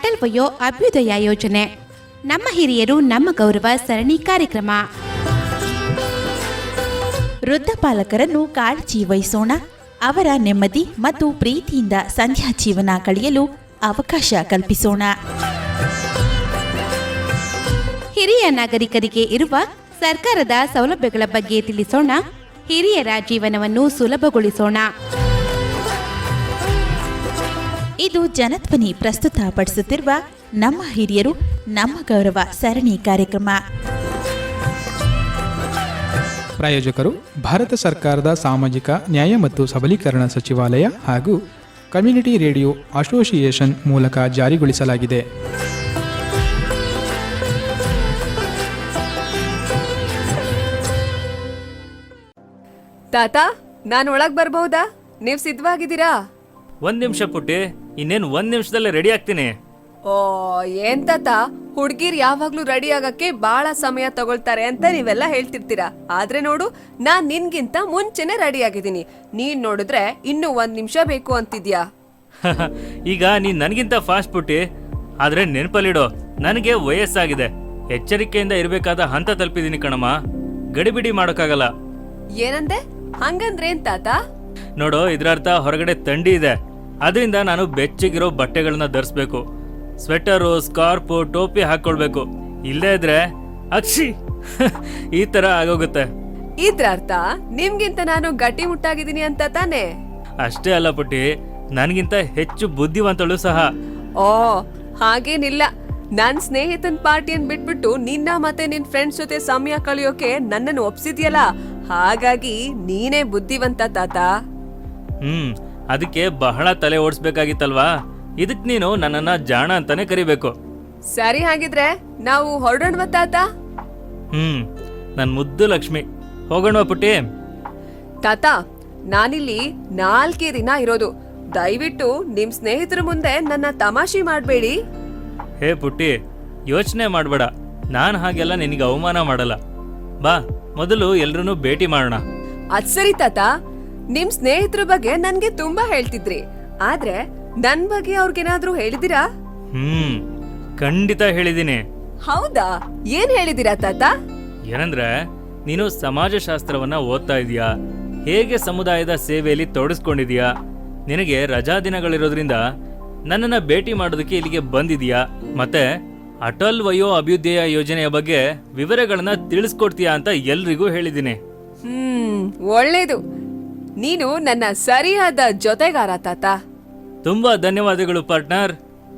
ಅಟಲ್ ವಯೋ ಅಭ್ಯುದಯ ಯೋಜನೆ. ನಮ್ಮ ಹಿರಿಯರು ನಮ್ಮ ಗೌರವ ಸರಣಿ ಕಾರ್ಯಕ್ರಮ. ವೃದ್ಧ ಪಾಲಕರನ್ನು ಕಾಳಜಿ ವಹಿಸೋಣ. ಅವರ ನೆಮ್ಮದಿ ಮತ್ತು ಪ್ರೀತಿಯಿಂದ ಸಂಧ್ಯಾ ಜೀವನ ಕಳೆಯಲು ಅವಕಾಶ ಕಲ್ಪಿಸೋಣ. ಹಿರಿಯ ನಾಗರಿಕರಿಗೆ ಇರುವ ಸರ್ಕಾರದ ಸೌಲಭ್ಯಗಳ ಬಗ್ಗೆ ತಿಳಿಸೋಣ. ಹಿರಿಯರ ಜೀವನವನ್ನು ಸುಲಭಗೊಳಿಸೋಣ. ಇದು ಜನಧ್ವನಿ ಪ್ರಸ್ತುತಪಡಿಸುತ್ತಿರುವ ನಮ್ಮ ಹಿರಿಯರು ನಮ್ಮ ಗೌರವ ಸರಣಿ ಕಾರ್ಯಕ್ರಮ. ಪ್ರಾಯೋಜಕರು ಭಾರತ ಸರ್ಕಾರದ ಸಾಮಾಜಿಕ ನ್ಯಾಯ ಮತ್ತು ಸಬಲೀಕರಣ ಸಚಿವಾಲಯ ಹಾಗೂ ಕಮ್ಯುನಿಟಿ ರೇಡಿಯೋ ಅಸೋಸಿಯೇಷನ್ ಮೂಲಕ ಜಾರಿಗೊಳಿಸಲಾಗಿದೆ. ತಾತ ನಾನು ಒಳಗ್ ಬರ್ಬಹುದಾ ನೀವ್ ಸಿದ್ಧವಾಗಿದ್ದೀರಾ? ಒಂದ್ ನಿಮಿಷ ಪುಟ್ಟಿ. ಇನ್ನೇನು ಒಂದ್ ನಿಮಿಷದಲ್ಲೇ ರೆಡಿ ಆಗ್ತೀನಿ. ಓ ಏನ್ ತಾತ? ಹುಡ್ಗಿರ್ ಯಾವಾಗ್ಲೂ ರೆಡಿ ಆಗಕ್ಕೆ ಬಹಳ ಸಮಯ ತಗೊಳ್ತಾರೆ ಅಂತ ನೀವೆಲ್ಲ ಹೇಳ್ತಿರ್ತೀರಾ. ಆದ್ರೆ ನೋಡು ನಾನ್ ನಿನ್ಗಿಂತ ಮುಂಚೆನೆ ರೆಡಿ ಆಗಿದ್ದೀನಿ. ನೀನ್ ನೋಡಿದ್ರೆ ಇನ್ನು ಒಂದ್ ನಿಮಿಷ ಬೇಕು ಅಂತಿದ್ಯಾ? ಈಗ ನೀನ್ ನನಗಿಂತ ಫಾಸ್ಟ್ ಪುಟ್ಟಿ ಆದ್ರೆ ನೆನಪಲ್ಲಿಡೋ ನನಗೆ ವಯಸ್ಸಾಗಿದೆ. ಎಚ್ಚರಿಕೆಯಿಂದ ಇರಬೇಕಾದ ಹಂತ ತಲುಪಿದೀನಿ ಕಣಮ್ಮ. ಗಡಿಬಿಡಿ ಮಾಡೋಕ್ಕಾಗಲ್ಲ. ಏನಂದೆ? ಹಂಗಂದ್ರೇನ್ ತಾತ? ನೋಡು ಇದರರ್ಥ ಹೊರಗಡೆ ಥಂಡಿ ಇದೆ. ಅದರಿಂದ ನಾನು ಬೆಚ್ಚಗಿರೋ ಬಟ್ಟೆಗಳನ್ನ ಧರಿಸ್ಬೇಕು. ಸ್ವೆಟರು ಸ್ಕಾರ್ಪು ಟೋಪಿ ಹಾಕೊಳ್ಬೇಕು ಇಲ್ಲೇ ಇದ್ರೆ ಅಕ್ಷಿ ಈ ತರ ಆಗೋಗುತ್ತೆ. ಇದ್ರ ಅರ್ಥ? ನಿಮ್ಗಿಂತ ನಾನು ಗಟ್ಟಿ ಮುಟ್ಟಾಗಿದ್ದೀನಿ ಅಂತ ತಾನೇ? ಅಷ್ಟೇ ಅಲ್ಲ ಪುಟ್ಟಿ ನನಗಿಂತ ಹೆಚ್ಚು ಬುದ್ಧಿವಂತಳು ಸಹ. ಓ ಹಾಗೇನಿಲ್ಲ. ನನ್ ಸ್ನೇಹಿತನ್ ಪಾರ್ಟಿಯನ್ ಬಿಟ್ಬಿಟ್ಟು ನಿನ್ನ ಮತ್ತೆ ನಿನ್ ಫ್ರೆಂಡ್ಸ್ ಜೊತೆ ಸಮಯ ಕಳೆಯೋಕೆ ನನ್ನನ್ನು ಒಪ್ಸಿದ್ಯಲ್ಲ? ಹಾಗಾಗಿ ನೀನೇ ಬುದ್ಧಿವಂತ ತಾತ. ಹ್ಮ್ ಅದಕ್ಕೆ ಬಹಳ ತಲೆ ಓಡಿಸ್ಬೇಕಾಗಿತ್ತಲ್ವಾ? ಇದಕ್ ನೀನು ನನ್ನನ್ನ ಜಾಣ ಅಂತಾನೆ ಕರಿಬೇಕು. ಸರಿ ಹಾಗಿದ್ರೆ ನಾವು ಹೊರಡೋಣವ ತಾತ? ಹ್ಮ್ ನನ್ ಮುದ್ದು ಲಕ್ಷ್ಮಿ. ಹೋಗೋಣ ಪುಟ್ಟಿ? ತಾತ ನಾನಿಲ್ಲಿ ನಾಲ್ಕೇ ದಿನ ಇರೋದು. ದಯವಿಟ್ಟು ನಿಮ್ ಸ್ನೇಹಿತರ ಮುಂದೆ ನನ್ನ ತಮಾಷೆ ಮಾಡಬೇಡಿ. ಹೇ ಪುಟ್ಟಿ ಯೋಚನೆ ಮಾಡ್ಬೇಡ. ನಾನ್ ಹಾಗೆಲ್ಲ ನಿನಗೆ ಅವಮಾನ ಮಾಡಲ್ಲ. ಬಾ ಮೊದಲು ಎಲ್ರನ್ನೂ ಭೇಟಿ ಮಾಡೋಣ. ಅದ್ ಸರಿ ತಾತ. ನಿಮ್ ಸ್ನೇಹಿತರ ಬಗ್ಗೆ ನನ್ಗೆ ತುಂಬಾ ಹೇಳ್ತಿದ್ರಿ. ಆದ್ರೆ ನನ್ ಬಗ್ಗೆ ಅವ್ರಿಗೇನಾದ್ರೂ ಹೇಳಿದಿರಾ ಹ್ಮ್ ಖಂಡಿತ ಹೇಳಿದ್ದೀನಿ. ಹೌದಾ? ಏನ್ ಹೇಳಿದಿರಾ ತಾತ? ಏನಂದ್ರೆ ನೀನು ಸಮಾಜಶಾಸ್ತ್ರವನ್ನ ಓದ್ತಾ ಇದೀಯಾ? ಹೇಗೆ ಸಮುದಾಯದ ಸೇವೆಯಲ್ಲಿ ತೊಡಸ್ಕೊಂಡಿದೀಯಾ? ನಿನಗೆ ರಜಾ ದಿನಗಳಿರೋದ್ರಿಂದ ನನ್ನನ್ನ ಭೇಟಿ ಮಾಡೋದಕ್ಕೆ ಇಲ್ಲಿಗೆ ಬಂದಿದೀಯಾ? ಮತ್ತೆ ಅಟಲ್ ವಯೋ ಅಭ್ಯುದಯ ಯೋಜನೆಯ ಬಗ್ಗೆ ವಿವರಗಳನ್ನ ತಿಳಿಸ್ಕೊಡ್ತೀಯಾ ಅಂತ ಎಲ್ರಿಗೂ ಹೇಳಿದ್ದೀನಿ. ಹ್ಮ್ ಒಳ್ಳೇದು. ನೀನು ನನ್ನ ಸರಿಯಾದ ಜೊತೆಗಾರ ತಾತ. ತುಂಬಾ ಧನ್ಯವಾದಗಳು ಪಾರ್ಟ್ನರ್.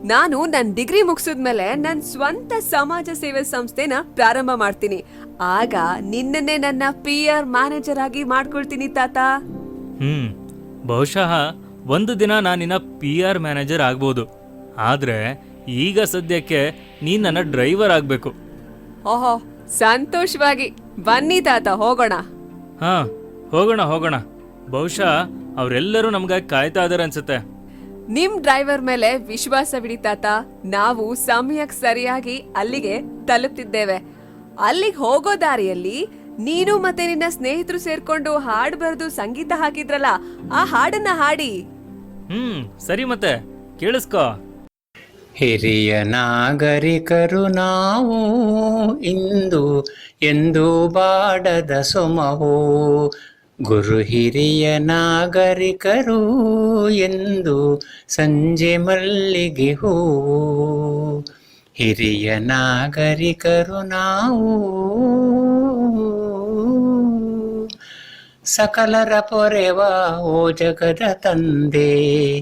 ನಾನು ನನ್ನ ಡಿಗ್ರಿ ಮುಗಿಸಿದ್ಮೇಲೆ ನನ್ನ ಸ್ವಂತ ಸಮಾಜ ಸೇವೆ ಸಂಸ್ಥೆನ ಪ್ರಾರಂಭ ಮಾಡ್ತೀನಿ. ಆಗ ನಿನ್ನನ್ನೇ ನನ್ನ ಪಿ ಆರ್ ಮ್ಯಾನೇಜರ್ ಆಗಿ ಮಾಡ್ಕೊಳ್ತೀನಿ ತಾತ. ಹ್ಮ್ ಬಹುಶಃ ಒಂದು ದಿನ ನಾನಿನ ಪಿ ಆರ್ ಮ್ಯಾನೇಜರ್ ಆಗ್ಬೋದು. ಆದ್ರೆ ಈಗ ಸದ್ಯಕ್ಕೆ ನೀ ನನ್ನ ಡ್ರೈವರ್ ಆಗ್ಬೇಕು. ಓಹೋ ಸಂತೋಷವಾಗಿ. ಬನ್ನಿ ತಾತ ಹೋಗೋಣ. ಹಾ ಹೋಗೋಣ ಹೋಗೋಣ. ಬಹುಶಃ ಅವರೆಲ್ಲರೂ ನಮ್ಗಾಗಿ ಕಾಯ್ತಾ ಇದಾರೆ ಅನ್ಸುತ್ತೆ. ನಿಮ್ ಡ್ರೈವರ್ ಮೇಲೆ ವಿಶ್ವಾಸವಿಡಿ ತಾತ. ನಾವು ಸಮಯಕ್ಕೆ ಸರಿಯಾಗಿ ಅಲ್ಲಿಗೆ ತಲುಪ್ತಿದ್ದೇವೆ. ಅಲ್ಲಿಗೆ ಹೋಗೋ ದಾರಿಯಲ್ಲಿ ನೀನು ಮತ್ತೆ ನಿನ್ನ ಸ್ನೇಹಿತರು ಸೇರ್ಕೊಂಡು ಹಾಡು ಬರೆದು ಸಂಗೀತ ಹಾಕಿದ್ರಲ್ಲ ಆ ಹಾಡನ್ನ ಹಾಡಿ. ಹ್ಮ್ ಸರಿ ಮತ್ತೆ. ಕೇಳಿಸ್ಕೋ. ಹಿರಿಯ ನಾಗರಿಕರು ನಾವು ಇಂದು ಎಂದು ಬಾಡದ ಸೊಮವು. ಗುರು ಹಿರಿಯ ನಾಗರಿಕರು ಎಂದು ಸಂಜೆ ಮಲ್ಲಿಗೆ ಹೂ. ಹಿರಿಯ ನಾಗರಿಕರು ನಾವು. ಸಕಲರ ಪೊರೆವ ಓ ಜಗದ ತಂದೆ,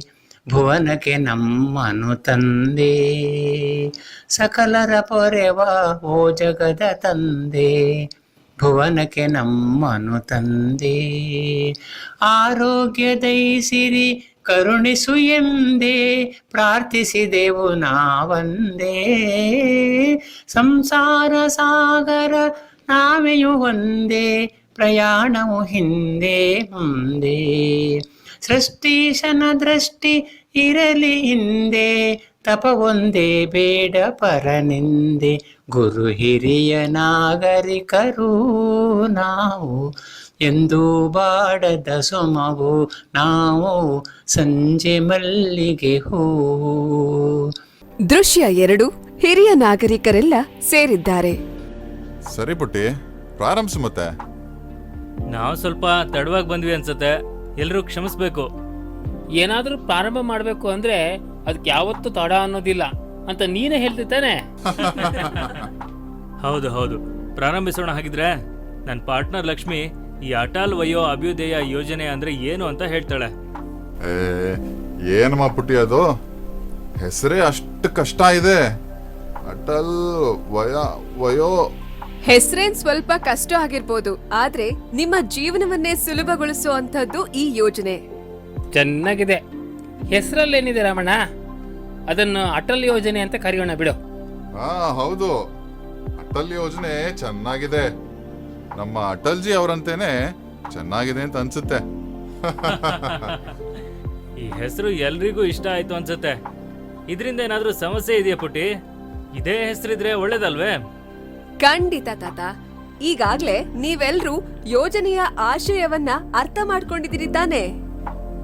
ಭುವನಕ್ಕೆ ನಮ್ಮನು ತಂದೆ. ಸಕಲರ ಪೊರೆವ ಓ ಜಗದ ತಂದೆ ಭುವನಕ್ಕೆ ನಮ್ಮನು ತಂದೆ. ಆರೋಗ್ಯ ದಯಿಸಿರಿ, ಕರುಣಿಸು ಎಂದೇ ಪ್ರಾರ್ಥಿಸಿದೆವು ನಾವಂದೇ. ಸಂಸಾರ ಸಾಗರ ನಾವೆಯು ಒಂದೇ, ಪ್ರಯಾಣವು ಹಿಂದೆ ಮುಂದೆ. ಸೃಷ್ಟೀಶನ ದೃಷ್ಟಿ ಇರಲಿ ಹಿಂದೆ ತಪವೊಂದೇ ಬೇಡ ಪರನಿಂದೆ ಗುರು ಹಿರಿಯ ನಾಗರಿಕರು ನಾವು. ಎಂದು ಬಾಡದ ಸುಮವು ನಾವು ಸಂಜೆ ಮಲ್ಲಿಗೆ ಹೂವು ದೃಶ್ಯ ಎರಡು ಹಿರಿಯ ನಾಗರಿಕರೆಲ್ಲ ಸೇರಿದ್ದಾರೆ. ಸರಿ ಪುಟ್ಟಿ ಪ್ರಾರಂಭಿಸು ಮತ್ತೆ. ನಾವು ಸ್ವಲ್ಪ ತಡವಾಗಿ ಬಂದ್ವಿ ಅನ್ಸುತ್ತೆ. ಎಲ್ಲರೂ ಕ್ಷಮಿಸ್ಬೇಕು. ಏನಾದರೂ ಪ್ರಾರಂಭ ಮಾಡಬೇಕು ಅಂದ್ರೆ ಅದಕ್ಕೆ ಯಾವತ್ತೂ ತಡ ಅನ್ನೋದಿಲ್ಲ ಅಂತ ನೀನೇ ಹೇಳ್ತಿದ್ದಾನೆ. ಹೌದು ಹೌದು. ಪ್ರಾರಂಭಿಸೋಣ ಹಾಗಿದ್ರೆ ನನ್ನ ಪಾರ್ಟ್ನರ್ ಲಕ್ಷ್ಮಿ ಈ ಅಟಲ್ ವಯೋ ಅಭ್ಯುದಯ ಯೋಜನೆ ಅಂದ್ರೆ ಏನು ಅಂತ ಹೇಳ್ತಾಳೆ. ಏ ಏನಮ್ಮ ಪುಟಿ ಅದು? ಹೆಸರೇ ಅಷ್ಟು ಕಷ್ಟ ಇದೆ. ಅಟಲ್ ವಯ ವಯೋ. ಹೆಸರೇನ್ ಸ್ವಲ್ಪ ಕಷ್ಟ ಆಗಿರ್ಬೋದು ಆದ್ರೆ ನಿಮ್ಮ ಜೀವನವನ್ನೇ ಸುಲಭಗೊಳಿಸುವಂತದ್ದು ಈ ಯೋಜನೆ. ಚೆನ್ನಾಗಿದೆ. ಹೆಸರಲ್ಲೇನಿದೆ ರಾಮಣ್ಣ? ಅದನ್ನು ಅಟಲ್ ಯೋಜನೆ ಅಂತ ಕರೆಯೋಣ ಬಿಡು. ಹಾ ಹೌದು. ಅಟಲ್ ಯೋಜನೆ ಚೆನ್ನಾಗಿದೆ. ನಮ್ಮ ಅಟಲ್ಜಿ ಅವರಂತೇನೆ ಚೆನ್ನಾಗಿದೆ ಅಂತ ಅನ್ಸುತ್ತೆ. ಈ ಹೆಸರು ಎಲ್ರಿಗೂ ಇಷ್ಟ ಆಯ್ತು ಅನ್ಸುತ್ತೆ. ಇದರಿಂದ ಏನಾದ್ರೂ ಸಮಸ್ಯೆ ಇದೆಯಾ ಪುಟ್ಟಿ? ಇದೇ ಹೆಸರಿದ್ರೆ ಒಳ್ಳೇದಲ್ವೇ? ಖಂಡಿತ ತಾತ. ಈಗಾಗ್ಲೇ ನೀವೆಲ್ರೂ ಯೋಜನೆಯ ಆಶಯವನ್ನ ಅರ್ಥ ಮಾಡ್ಕೊಂಡಿದ್ದೀರಿ ತಾನೆ?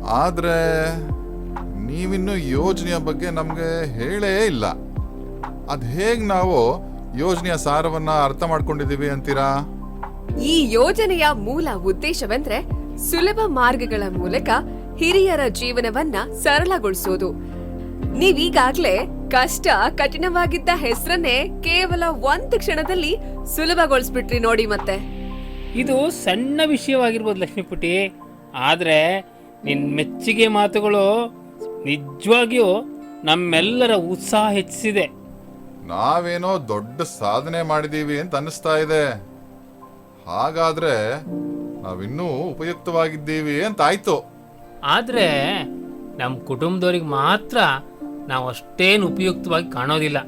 ಆದ್ರೆ ನೀವಿನ್ನು ಯೋಜನೆಯ ಬಗ್ಗೆ ನಮಗೆ ಹೇಳೇ ಇಲ್ಲ. ಅದು ಹೇಗ್ ನಾವು ಯೋಜನೆಯ ಸಾರವನ್ನ ಅರ್ಥ ಮಾಡ್ಕೊಂಡಿದೀವಿ ಅಂತೀರಾ? ಈ ಯೋಜನೆಯ ಮೂಲ ಉದ್ದೇಶವೆಂದ್ರೆ ಸುಲಭ ಮಾರ್ಗಗಳ ಮೂಲಕ ಹಿರಿಯರ ಜೀವನವನ್ನ ಸರಳಗೊಳಿಸೋದು. ನೀವೀಗಾಗ್ಲೇ ಕಷ್ಟ ಕಠಿಣವಾಗಿದ್ದ ಹೆಸರನ್ನೇ ಕೇವಲ ಒಂದು ಕ್ಷಣದಲ್ಲಿ ಸುಲಭಗೊಳಿಸ್ಬಿಟ್ರಿ ನೋಡಿ ಮತ್ತೆ. ಇದು ಸಣ್ಣ ವಿಷಯವಾಗಿರ್ಬೋದು ಲಕ್ಷ್ಮೀಪುಟಿ ಆದರೆ ನಿನ್ನ ಮೆಚ್ಚುಗೆ ಮಾತುಗಳು ನಿಜವಾಗಿಯೂ ನಮ್ಮೆಲ್ಲರ ಉತ್ಸಾಹ ಹೆಚ್ಚಿಸಿದೆ. ನಾವೇನೋ ದೊಡ್ಡ ಸಾಧನೆ ಮಾಡಿದೀವಿ ಅಂತ ಅನ್ನಿಸ್ತಾ ಇದೆ. ಹಾಗಾದ್ರೆ ನಾವಿನ್ನೂ ಉಪಯುಕ್ತವಾಗಿದ್ದೀವಿ ಅಂತ ಆಯ್ತು. ಆದರೆ ನಮ್ಮ ಕುಟುಂಬದವ್ರಿಗೆ ಮಾತ್ರ ನಾವು ಅಷ್ಟೇನು ಉಪಯುಕ್ತವಾಗಿ ಕಾಣೋದಿಲ್ಲ.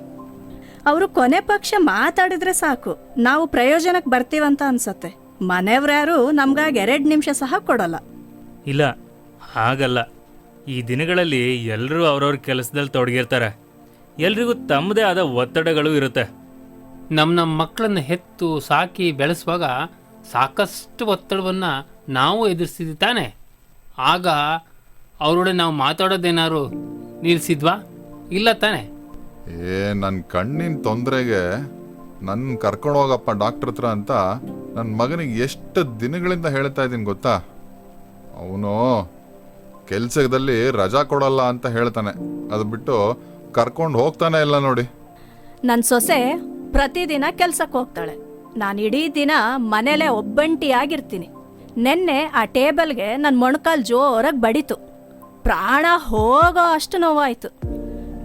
ಅವರು ಕೊನೆ ಪಕ್ಷ ಮಾತಾಡಿದ್ರೆ ಸಾಕು. ನಾವು ಪ್ರಯೋಜನಕ್ಕೆ ಬರ್ತೀವಂತ ಅನ್ಸತ್ತೆ. ಮನೆಯವ್ರ್ಯಾರು ನಮ್ಗಾಗಿ ಎರಡು ನಿಮಿಷ ಸಹ ಕೊಡಲ್ಲ. ಇಲ್ಲ ಹಾಗಲ್ಲ. ಈ ದಿನಗಳಲ್ಲಿ ಎಲ್ಲರೂ ಅವ್ರವ್ರ ಕೆಲಸದಲ್ಲಿ ತೊಡಗಿರ್ತಾರೆ. ಎಲ್ರಿಗೂ ತಮ್ಮದೇ ಆದ ಒತ್ತಡಗಳು ಇರುತ್ತೆ. ನಮ್ಮ ನಮ್ಮ ಮಕ್ಕಳನ್ನ ಹೆತ್ತು ಸಾಕಿ ಬೆಳೆಸುವಾಗ ಸಾಕಷ್ಟು ಒತ್ತಡವನ್ನು ನಾವು ಎದುರಿಸಿದ್ವಿ ತಾನೆ. ಆಗ ಅವರೊಡೆ ನಾವು ಮಾತಾಡೋದೇನಾದ್ರು ನಿಲ್ಲಿಸಿದ್ವಾ ಇಲ್ಲ ತಾನೆ. ಏ ನನ್ನ ಕಣ್ಣಿನ ತೊಂದರೆಗೆ ನನ್ನ ಕರ್ಕೊಂಡು ಹೋಗಪ್ಪ ಡಾಕ್ಟರ್ ಹತ್ರ ಅಂತ ನನ್ನ ಮಗನಿಗೆ ಎಷ್ಟು ದಿನಗಳಿಂದ ಹೇಳ್ತಾ ಇದ್ದೀನಿ ಗೊತ್ತಾ? ಅವನು ಕೆಲಸದಲ್ಲಿ ರಜಾ ಕೊಡಲ್ಲ ಅಂತ ಹೇಳ್ತಾನೆ. ಅದು ಬಿಟ್ಟು ಕರ್ಕೊಂಡು ಹೋಗ್ತಾನೆ ಇಲ್ಲ ನೋಡಿ. ನನ್ನ ಸೊಸೆ ಪ್ರತಿದಿನ ಕೆಲ್ಸಕ್ಕೆ ಹೋಗ್ತಾಳೆ. ನಾನು ಇಡೀ ದಿನ ಮನೇಲೆ ಒಬ್ಬಂಟಿಯಾಗಿರ್ತೀನಿ. ನೆನ್ನೆ ಆ ಟೇಬಲ್ಗೆ ನನ್ನ ಮೊಣಕಾಲು ಜೋರಾಗಿ ಬಡಿತು. ಪ್ರಾಣ ಹೋಗೋ ಅಷ್ಟು ನೋವಾಯ್ತು.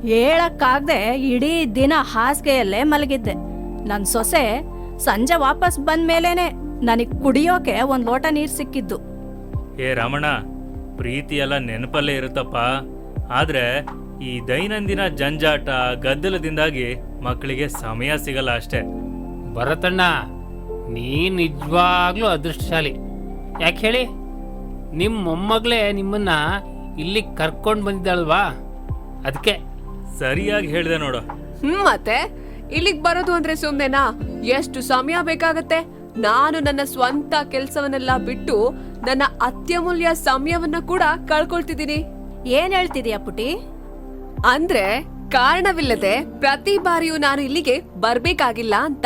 ಹೇಳಕ್ಕಾಗದೆ ಇಡೀ ದಿನ ಹಾಸಿಗೆಯಲ್ಲೇ ಮಲಗಿದ್ದೆ. ನನ್ನ ಸೊಸೆ ಸಂಜೆ ವಾಪಸ್ ಬಂದ ಮೇಲೇನೆ ನನಗೆ ಕುಡಿಯೋಕೆ ಒಂದು ಲೋಟ ನೀರು ಸಿಕ್ಕಿದ್ದು. ಏ ರಮಣ ಪ್ರೀತಿ ಎಲ್ಲ ನೆನಪಲ್ಲೇ ಇರುತ್ತಪ್ಪ. ಆದ್ರೆ ಈ ದೈನಂದಿನ ಜಂಜಾಟ ಗದ್ದಲದಿಂದಾಗಿ ಮಕ್ಕಳಿಗೆ ಸಮಯ ಸಿಗಲ್ಲ ಅಷ್ಟೇ. ಭರತಣ್ಣ ನೀ ನಿಜವಾಗ್ಲೂ ಅದೃಷ್ಟಶಾಲಿ. ಯಾಕೆ ಹೇಳಿ? ನಿಮ್ಮ ಮೊಮ್ಮಗಳೇ ನಿಮ್ಮನ್ನ ಇಲ್ಲಿ ಕರ್ಕೊಂಡು ಬಂದಿದ್ದಾಳಲ್ವಾ? ಅದಕ್ಕೆ ಸರಿಯಾಗಿ ಹೇಳಿದೆ ನೋಡು. ಹ್ಮ್ ಮತ್ತೆ ಇಲ್ಲಿಗ್ ಬರೋದು ಅಂದ್ರೆ ಸುಮ್ನೆನಾ? ಎಷ್ಟು ಸಮಯ ಬೇಕಾಗತ್ತೆ? ನಾನು ನನ್ನ ಸ್ವಂತ ಕೆಲಸವನ್ನೆಲ್ಲ ಬಿಟ್ಟು ನನ್ನ ಅತ್ಯಮೂಲ್ಯ ಸಮಯವನ್ನ ಕೂಡ ಕಳ್ಕೊಳ್ತಿದ್ದೀನಿ. ಏನ್ ಹೇಳ್ತಿದೀಯ ಪುಟಿ? ಅಂದ್ರೆ ಕಾರಣವಿಲ್ಲದೆ ಪ್ರತಿ ಬಾರಿಯೂ ನಾನು ಇಲ್ಲಿಗೆ ಬರ್ಬೇಕಾಗಿಲ್ಲ ಅಂತ.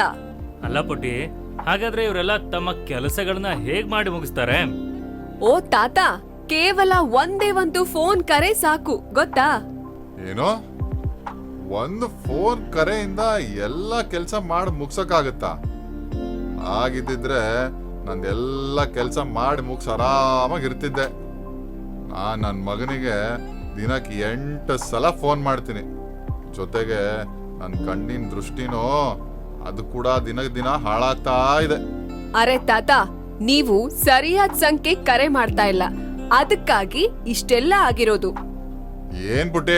ಅಲ್ಲ ಪುಟಿ ಹಾಗಾದ್ರೆ ಇವರೆಲ್ಲ ತಮ್ಮ ಕೆಲಸಗಳನ್ನ ಹೇಗ್ ಮಾಡಿ ಮುಗಿಸ್ತಾರೆ? ಓ ತಾತ ಕೇವಲ ಒಂದೇ ಒಂದು ಫೋನ್ ಕರೆ ಸಾಕು ಗೊತ್ತಾ? ಏನೋ? ಒಂದು ಫೋನ್ ಕರೆಯಿಂದ ಎಲ್ಲ ಕೆಲಸ ಮಾಡಿ ಮುಗ್ಸಕ್ಕಾಗತ್ತಾ? ಆಗಿದ್ದಿದ್ರೆ ನಂದೆಲ್ಲ ಕೆಲಸ ಮಾಡಿ ಮುಗಿಸ್ ಆರಾಮಾಗಿ ಇರ್ತಿದ್ದೆ. ಆ ನನ್ನ ಮಗನಿಗೆ ದಿನಕ್ಕೆ ಎಂಟು ಸಲ ಫೋನ್ ಮಾಡ್ತೀನಿ. ಜೊತೆಗೆ ನನ್ನ ಕಣ್ಣಿನ ದೃಷ್ಟಿನೂ ಅದು ಕೂಡ ದಿನಕ್ಕೆ ದಿನ ಹಾಳಾಗ್ತಾ ಇದೆ. ಅರೆ ತಾತ ನೀವು ಸರಿಯಾದ ಸಂಖ್ಯೆ ಕರೆ ಮಾಡ್ತಾ ಇಲ್ಲ. ಅದಕ್ಕಾಗಿ ಇಷ್ಟೆಲ್ಲ ಆಗಿರೋದು. ಏನ್ ಪುಟ್ಟಿ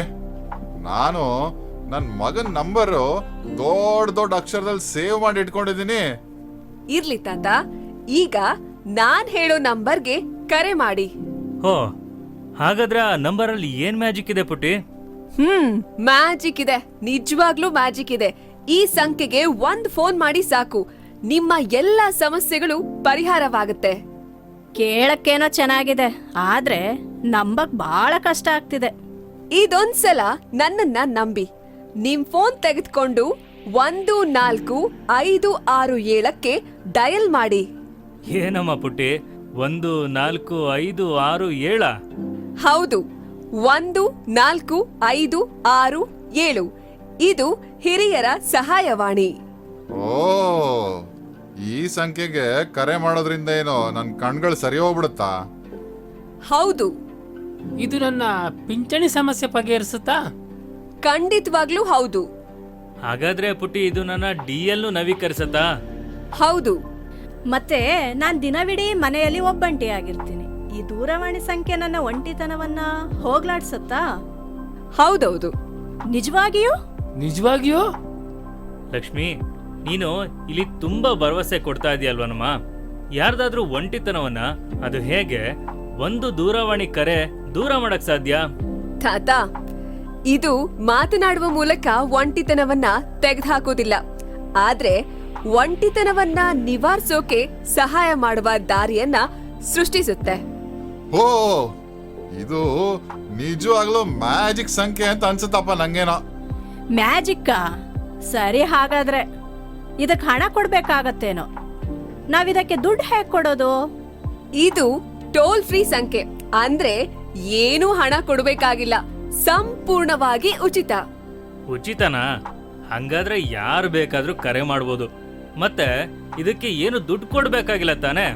ನಾನು ನನ್ನ ಮಗನ ನಂಬರು ದೊಡ್ಡ ದೊಡ್ಡ ಅಕ್ಷರದಲ್ಲಿ ಸೇವ್ ಮಾಡಿ ಇಟ್ಕೊಂಡಿದ್ದೀನಿ. ಇರ್ಲಿ ತಾತ. ಈಗ ನಾನ್ ಹೇಳೋ ನಂಬರ್ಗೆ ಕರೆ ಮಾಡಿ. ಹೋ ಹಾಗಾದ್ರೆ ಆ ನಂಬರಲ್ಲಿ ಏನ್ ಮ್ಯಾಜಿಕ್ ಇದೆ ಪುಟ್ಟಿ? ಹ್ಮ್ ಮ್ಯಾಜಿಕ್ ಇದೆ. ನಿಜವಾಗ್ಲೂ ಮ್ಯಾಜಿಕ್ ಇದೆ. ಈ ಸಂಖ್ಯೆಗೆ ಒಂದ್ ಫೋನ್ ಮಾಡಿ ಸಾಕು. ನಿಮ್ಮ ಎಲ್ಲಾ ಸಮಸ್ಯೆಗಳು ಪರಿಹಾರವಾಗುತ್ತೆ. ಕೇಳಕ್ಕೇನೋ ಚೆನ್ನಾಗಿದೆ ಆದ್ರೆ ನಂಬಕ್ ಬಹಳ ಕಷ್ಟ ಆಗ್ತಿದೆ. ಇದೊಂದ್ಸಲ ನನ್ನನ್ನ ನಂಬಿ. ನಿಮ್ ಫೋನ್ ತೆಗೆದುಕೊಂಡು ಒಂದು ನಾಲ್ಕು ಐದು ಆರು ಏಳಕ್ಕೆ ಡಯಲ್ ಮಾಡಿ. ಏನಮ್ಮ ಪುಟ್ಟಿ? ಒಂದು ನಾಲ್ಕು ಐದು ಆರು ಏಳ? ಹೌದು ಒಂದು ನಾಲ್ಕು ಐದು ಆರು ಏಳು. ಇದು ಹಿರಿಯರ ಸಹಾಯವಾಣಿ. ಓ ಈ ಸಂಖ್ಯೆಗೆ ಕರೆ ಮಾಡೋದ್ರಿಂದ ಏನೋ ನನ್ನ ಕಣ್ಗಳು ಸರಿ ಹೋಗ್ಬಿಡುತ್ತಾ? ಹೌದು. ಇದು ನನ್ನ ಪಿಂಚಣಿ ಸಮಸ್ಯೆ ಬಗೆಹರಿಸುತ್ತಾ? ಖಂಡಿತವಾಗ್ಲೂ ಹೌದು. ಹಾಗಾದ್ರೆ ಪುಟಿ ಇದು ನನ್ನ ಡಿ ಎಲ್ ನವೀಕರಿಸತ್ತಾ? ಹೌದು. ಮತ್ತೆ ನಾನು ದಿನವಿಡೀ ಮನೆಯಲ್ಲಿ ಒಬ್ಬಂಟಿಯಾಗಿರ್ತೀನಿ ಈ ದೂರವಾಣಿ ಸಂಖ್ಯೆ ನನ್ನ ಒಂಟಿತನವನ್ನ ಹೋಗ್ಲಾಡ್ಸತ್ತಾ? ಹೌದೌದು. ನಿಜವಾಗಿಯೂ? ನಿಜವಾಗಿಯೂ? ಲಕ್ಷ್ಮಿ ನೀನು ಇಲ್ಲಿ ತುಂಬಾ ಭರವಸೆ ಕೊಡ್ತಾ ಇದೆಯಲ್ವನಮ್ಮ ಯಾರ್ದಾದ್ರೂ ಒಂಟಿತನವನ್ನ ಅದು ಹೇಗೆ? ಒಂದು ದೂರವಾಣಿ ಕರೆ ದೂರ ಮಾಡಕ್ ಸಾಧ್ಯ? ತಾತ ಇದು ಮಾತನಾಡುವ ಮೂಲಕ ಒಂಟಿತನವನ್ನ ತೆಗೆದುಹಾಕೋದಿಲ್ಲ ಆದ್ರೆ ಒಂಟಿತನವನ್ನ ನಿವಾರಿಸೋಕೆ ಸಹಾಯ ಮಾಡುವ ದಾರಿಯನ್ನ ಸೃಷ್ಟಿಸುತ್ತೆ. ಓ ಇದು ನಿಜವಾಗ್ಲೂ ಮ್ಯಾಜಿಕ್ ಸಂಖ್ಯೆ ಅಂತ ಅನ್ಸುತ್ತಪ್ಪ ನಂಗೇನೋ. ಮ್ಯಾಜಿಕ್ಕಾ? ಸರಿ ಹಾಗಾದ್ರೆ ಇದಕ್ಕೆ ಹಣ ಕೊಡ್ಬೇಕಾಗತ್ತೇನೋ? ನಾವಿದಕ್ಕೆ ದುಡ್ಡು ಹೇಗ್ ಕೊಡೋದು? ಇದು ಟೋಲ್ ಫ್ರೀ ಸಂಖ್ಯೆ. ಅಂದ್ರೆ ಏನೂ ಹಣ ಕೊಡಬೇಕಾಗಿಲ್ಲ. ಸಂಪೂರ್ಣವಾಗಿ ಉಚಿತ. ಉಚಿತನಾ? ಹಂಗಾದ್ರೆ ಯಾರು ಬೇಕಾದ್ರೂ ಕರೆ ಮಾಡ್ಬೋದು. ಮತ್ತೆ ಇದಕ್ಕೆ ಏನು ದುಡ್ಡು ಕೊಡ್ಬೇಕಾಗಿಲ್ಲ ತಾನೇ?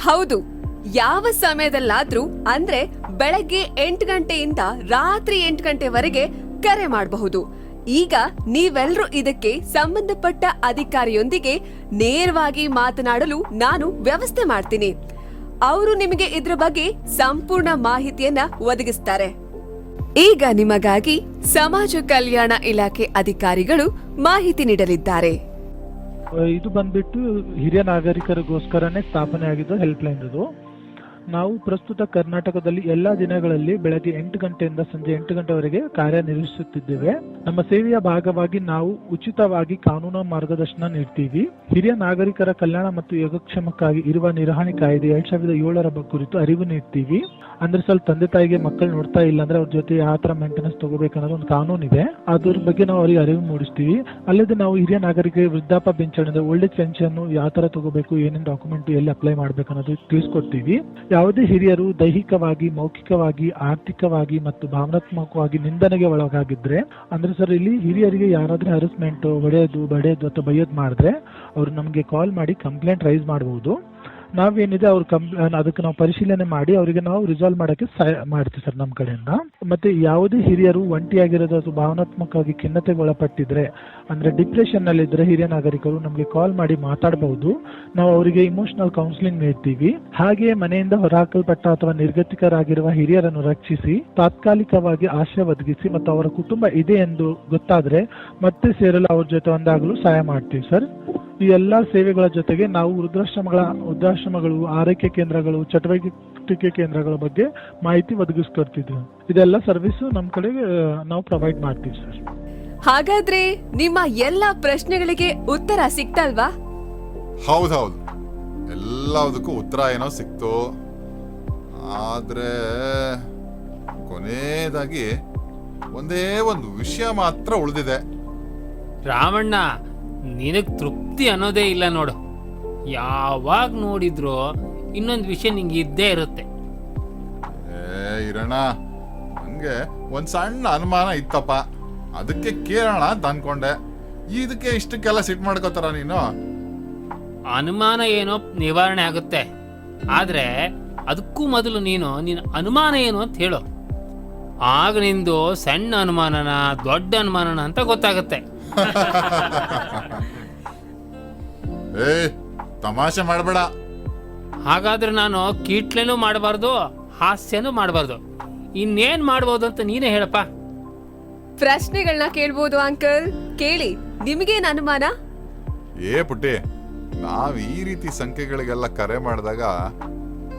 ಹೌದು ಯಾವ ಸಮಯದಲ್ಲಾದ್ರೂ ಅಂದ್ರೆ ಬೆಳಗ್ಗೆ ಎಂಟು ಗಂಟೆಯಿಂದ ರಾತ್ರಿ ಎಂಟು ಗಂಟೆವರೆಗೆ ಕರೆ ಮಾಡಬಹುದು. ಈಗ ನೀವೆಲ್ಲರೂ ಇದಕ್ಕೆ ಸಂಬಂಧಪಟ್ಟ ಅಧಿಕಾರಿಯೊಂದಿಗೆ ನೇರವಾಗಿ ಮಾತನಾಡಲು ನಾನು ವ್ಯವಸ್ಥೆ ಮಾಡ್ತೀನಿ. ಅವರು ನಿಮಗೆ ಇದ್ರ ಬಗ್ಗೆ ಸಂಪೂರ್ಣ ಮಾಹಿತಿಯನ್ನ ಒದಗಿಸ್ತಾರೆ. ಈಗ ನಿಮಗಾಗಿ ಸಮಾಜ ಕಲ್ಯಾಣ ಇಲಾಖೆ ಅಧಿಕಾರಿಗಳು ಮಾಹಿತಿ ನೀಡಲಿದ್ದಾರೆ. ಇದು ಬಂದ್ಬಿಟ್ಟು ಹಿರಿಯ ನಾಗರಿಕರಿಗೋಸ್ಕರನೇ ಸ್ಥಾಪನೆ ಆಗಿದ್ದು ಹೆಲ್ಪ್ ಲೈನ್ ಇದು. ನಾವು ಪ್ರಸ್ತುತ ಕರ್ನಾಟಕದಲ್ಲಿ ಎಲ್ಲಾ ದಿನಗಳಲ್ಲಿ ಬೆಳಗ್ಗೆ ಎಂಟು ಗಂಟೆಯಿಂದ ಸಂಜೆ ಎಂಟು ಗಂಟೆವರೆಗೆ ಕಾರ್ಯನಿರ್ವಹಿಸುತ್ತಿದ್ದೇವೆ. ನಮ್ಮ ಸೇವೆಯ ಭಾಗವಾಗಿ ನಾವು ಉಚಿತವಾಗಿ ಕಾನೂನು ಮಾರ್ಗದರ್ಶನ ನೀಡ್ತೀವಿ. ಹಿರಿಯ ನಾಗರಿಕರ ಕಲ್ಯಾಣ ಮತ್ತು ಯೋಗಕ್ಷೇಮಕ್ಕಾಗಿ ಇರುವ ನಿರ್ವಹಣೆ ಕಾಯ್ದೆ ಎರಡ್ ಸಾವಿರದ ಏಳರ ಕುರಿತು ಅರಿವು ನೀಡ್ತೀವಿ. ಅಂದ್ರೆ ಸ್ವಲ್ಪ ತಂದೆ ತಾಯಿಗೆ ಮಕ್ಕಳು ನೋಡ್ತಾ ಇಲ್ಲ ಅಂದ್ರೆ ಅವ್ರ ಜೊತೆ ಯಾವ ತರ ಮೇಂಟೆನೆನ್ಸ್ ತಗೋಬೇಕನ್ನೋದು ಒಂದು ಕಾನೂನು ಇದೆ. ಅದ್ರ ಬಗ್ಗೆ ನಾವು ಅವರಿಗೆ ಅರಿವು ಮೂಡಿಸ್ತೀವಿ. ಅಲ್ಲದೆ ನಾವು ಹಿರಿಯ ನಾಗರಿಕರಿಗೆ ವೃದ್ಧಾಪ್ಯ ಪಿಂಚಣಿ ಏಜ್ ಪೆನ್ಷನ್ ಯಾವ ತರ ತಗೋಬೇಕು, ಏನೇನು ಡಾಕ್ಯುಮೆಂಟ್ ಎಲ್ಲಿ ಅಪ್ಲೈ ಮಾಡ್ಬೇಕನ್ನೋದು ತಿಳಿಸ್ಕೊಡ್ತೀವಿ. ಯಾವುದೇ ಹಿರಿಯರು ದೈಹಿಕವಾಗಿ, ಮೌಖಿಕವಾಗಿ, ಆರ್ಥಿಕವಾಗಿ ಮತ್ತು ಭಾವನಾತ್ಮಕವಾಗಿ ನಿಂದನೆಗೆ ಒಳಗಾಗಿದ್ರೆ, ಅಂದ್ರೆ ಸರ್ ಇಲ್ಲಿ ಹಿರಿಯರಿಗೆ ಯಾರಾದ್ರೂ ಹರಸ್ಮೆಂಟ್ ಹೊಡೆಯೋದು, ಬಡಿಯೋದು ಅಥವಾ ಬೈಯೋದು ಮಾಡಿದ್ರೆ, ಅವರು ನಮಗೆ ಕಾಲ್ ಮಾಡಿ ಕಂಪ್ಲೇಂಟ್ ರೈಸ್ ಮಾಡಬಹುದು ನಾವೇನಿದೆ ಅವ್ರ ಕಂಪ್ ಅದಕ್ಕೆ ನಾವು ಪರಿಶೀಲನೆ ಮಾಡಿ ಅವರಿಗೆ ನಾವು ರಿಸಾಲ್ವ್ ಮಾಡೋಕ್ಕೆ ಸಹಾಯ ಮಾಡ್ತೀವಿ ಸರ್ ನಮ್ಮ ಕಡೆಯಿಂದ. ಮತ್ತೆ ಯಾವುದೇ ಹಿರಿಯರು ಒಂಟಿಯಾಗಿರೋದು ಅಥವಾ ಭಾವನಾತ್ಮಕವಾಗಿ ಖಿನ್ನತೆಗೆ ಒಳಪಟ್ಟಿದ್ರೆ ಅಂದ್ರೆ ಡಿಪ್ರೆಷನ್ನಲ್ಲಿ ಇದ್ರೆ ಹಿರಿಯ ನಾಗರಿಕರು ನಮಗೆ ಕಾಲ್ ಮಾಡಿ ಮಾತಾಡಬಹುದು ನಾವು ಅವರಿಗೆ ಇಮೋಷನಲ್ ಕೌನ್ಸಿಲಿಂಗ್ ನೀಡ್ತೀವಿ ಹಾಗೆಯೇ ಮನೆಯಿಂದ ಹೊರಹಾಕಲ್ಪಟ್ಟ ಅಥವಾ ನಿರ್ಗತಿಕರಾಗಿರುವ ಹಿರಿಯರನ್ನು ರಕ್ಷಿಸಿ, ತಾತ್ಕಾಲಿಕವಾಗಿ ಆಶ್ರಯ ಒದಗಿಸಿ ಮತ್ತು ಅವರ ಕುಟುಂಬ ಇದೆ ಎಂದು ಗೊತ್ತಾದ್ರೆ ಮತ್ತೆ ಸೇರಲು ಅವ್ರ ಜೊತೆ ಒಂದಾಗಲು ಸಹಾಯ ಮಾಡ್ತೀವಿ ಸರ್. ಈ ಎಲ್ಲ ಸೇವೆಗಳ ಜೊತೆಗೆ ನಾವು ವೃದ್ಧಾಶ್ರಮಗಳ ವೃದ್ಧಾಶ್ರಮಗಳು ಆರೈಕೆ ಕೇಂದ್ರಗಳು ಚಟುವಟಿಕೆ ಕೇಂದ್ರಗಳ ಬಗ್ಗೆ ಮಾಹಿತಿ ಒದಗಿಸ್ಕೊಡ್ತಿದ್ವಿ ಇದೆಲ್ಲ ಸರ್ವಿಸ್ ನಮ್ಮ ಕಡೆಗೆ ನಾವು ಪ್ರೊವೈಡ್ ಮಾಡ್ತೀವಿ ಸರ್ ಹಾಗಾದ್ರೆ ನಿಮ್ಮ ಎಲ್ಲ ಪ್ರಶ್ನೆಗಳಿಗೆ ಉತ್ತರ ಸಿಕ್ತಲ್ವಾ? ಹೌದು ಎಲ್ಲದಕ್ಕೂ ಉತ್ತರ ಏನೋ ಸಿಕ್ತು. ಆದ್ರೆ ಕೊನೆಯದಾಗಿ ಒಂದೇ ಒಂದು ವಿಷಯ ಮಾತ್ರ ಉಳಿದಿದೆ. ರಾಮಣ್ಣ ನಿನಗ್ ತೃಪ್ತಿ ಅನ್ನೋದೇ ಇಲ್ಲ ನೋಡು. ಯಾವಾಗ ನೋಡಿದ್ರು ಇನ್ನೊಂದು ವಿಷಯ ನಿಂಗೆ ಇದ್ದೇ ಇರುತ್ತೆ. ಏ ಇರೋಣ ಹಂಗೆ ಒಂದು ಸಣ್ಣ ಅನುಮಾನ ಇತ್ತಪ್ಪ. ಅದಕ್ಕೆ ಕೇಳೋಣ ಅಂತ ಅನ್ಕೊಂಡೆ. ಇದಕ್ಕೆ ಇಷ್ಟಕ್ಕೆಲ್ಲ ಸಿಟ್ ಮಾಡ್ಕೋತಾರ ನೀನು? ಅನುಮಾನ ಏನೋ ನಿವಾರಣೆ ಆಗುತ್ತೆ. ಆದ್ರೆ ಅದಕ್ಕೂ ಮೊದಲು ನೀನು ನಿನ್ನ ಅನುಮಾನ ಏನು ಅಂತ ಹೇಳು. ಆಗ ನಿಂದು ಸಣ್ಣ ಅನುಮಾನನ ದೊಡ್ಡ ಅನುಮಾನನ ಅಂತ ಗೊತ್ತಾಗುತ್ತೆ. ಏ ತಮಾಷೆ ಮಾಡಬೇಡ. ಹಾಗಾದ್ರೆ ನಾನು ಕೀಟ್ಲೆನೂ ಮಾಡಬಾರ್ದು ಹಾಸ್ಯನೂ ಮಾಡಬಾರ್ದು. ಇನ್ನೇನ್ ಮಾಡ್ಬೋದು ಅಂತ ನೀನೇ ಹೇಳಪ್ಪ. ಪ್ರಶ್ನೆಗಳನ್ನ ಕೇಳ್ಬೋದು ಅಂಕಲ್. ಕೇಳಿ ನಿಮಗೇನ್ ಅನುಮಾನ? ಏ ಪುಟ್ಟಿ ನಾವ್ ಈ ರೀತಿ ಸಂಖ್ಯೆಗಳಿಗೆಲ್ಲ ಕರೆ ಮಾಡಿದಾಗ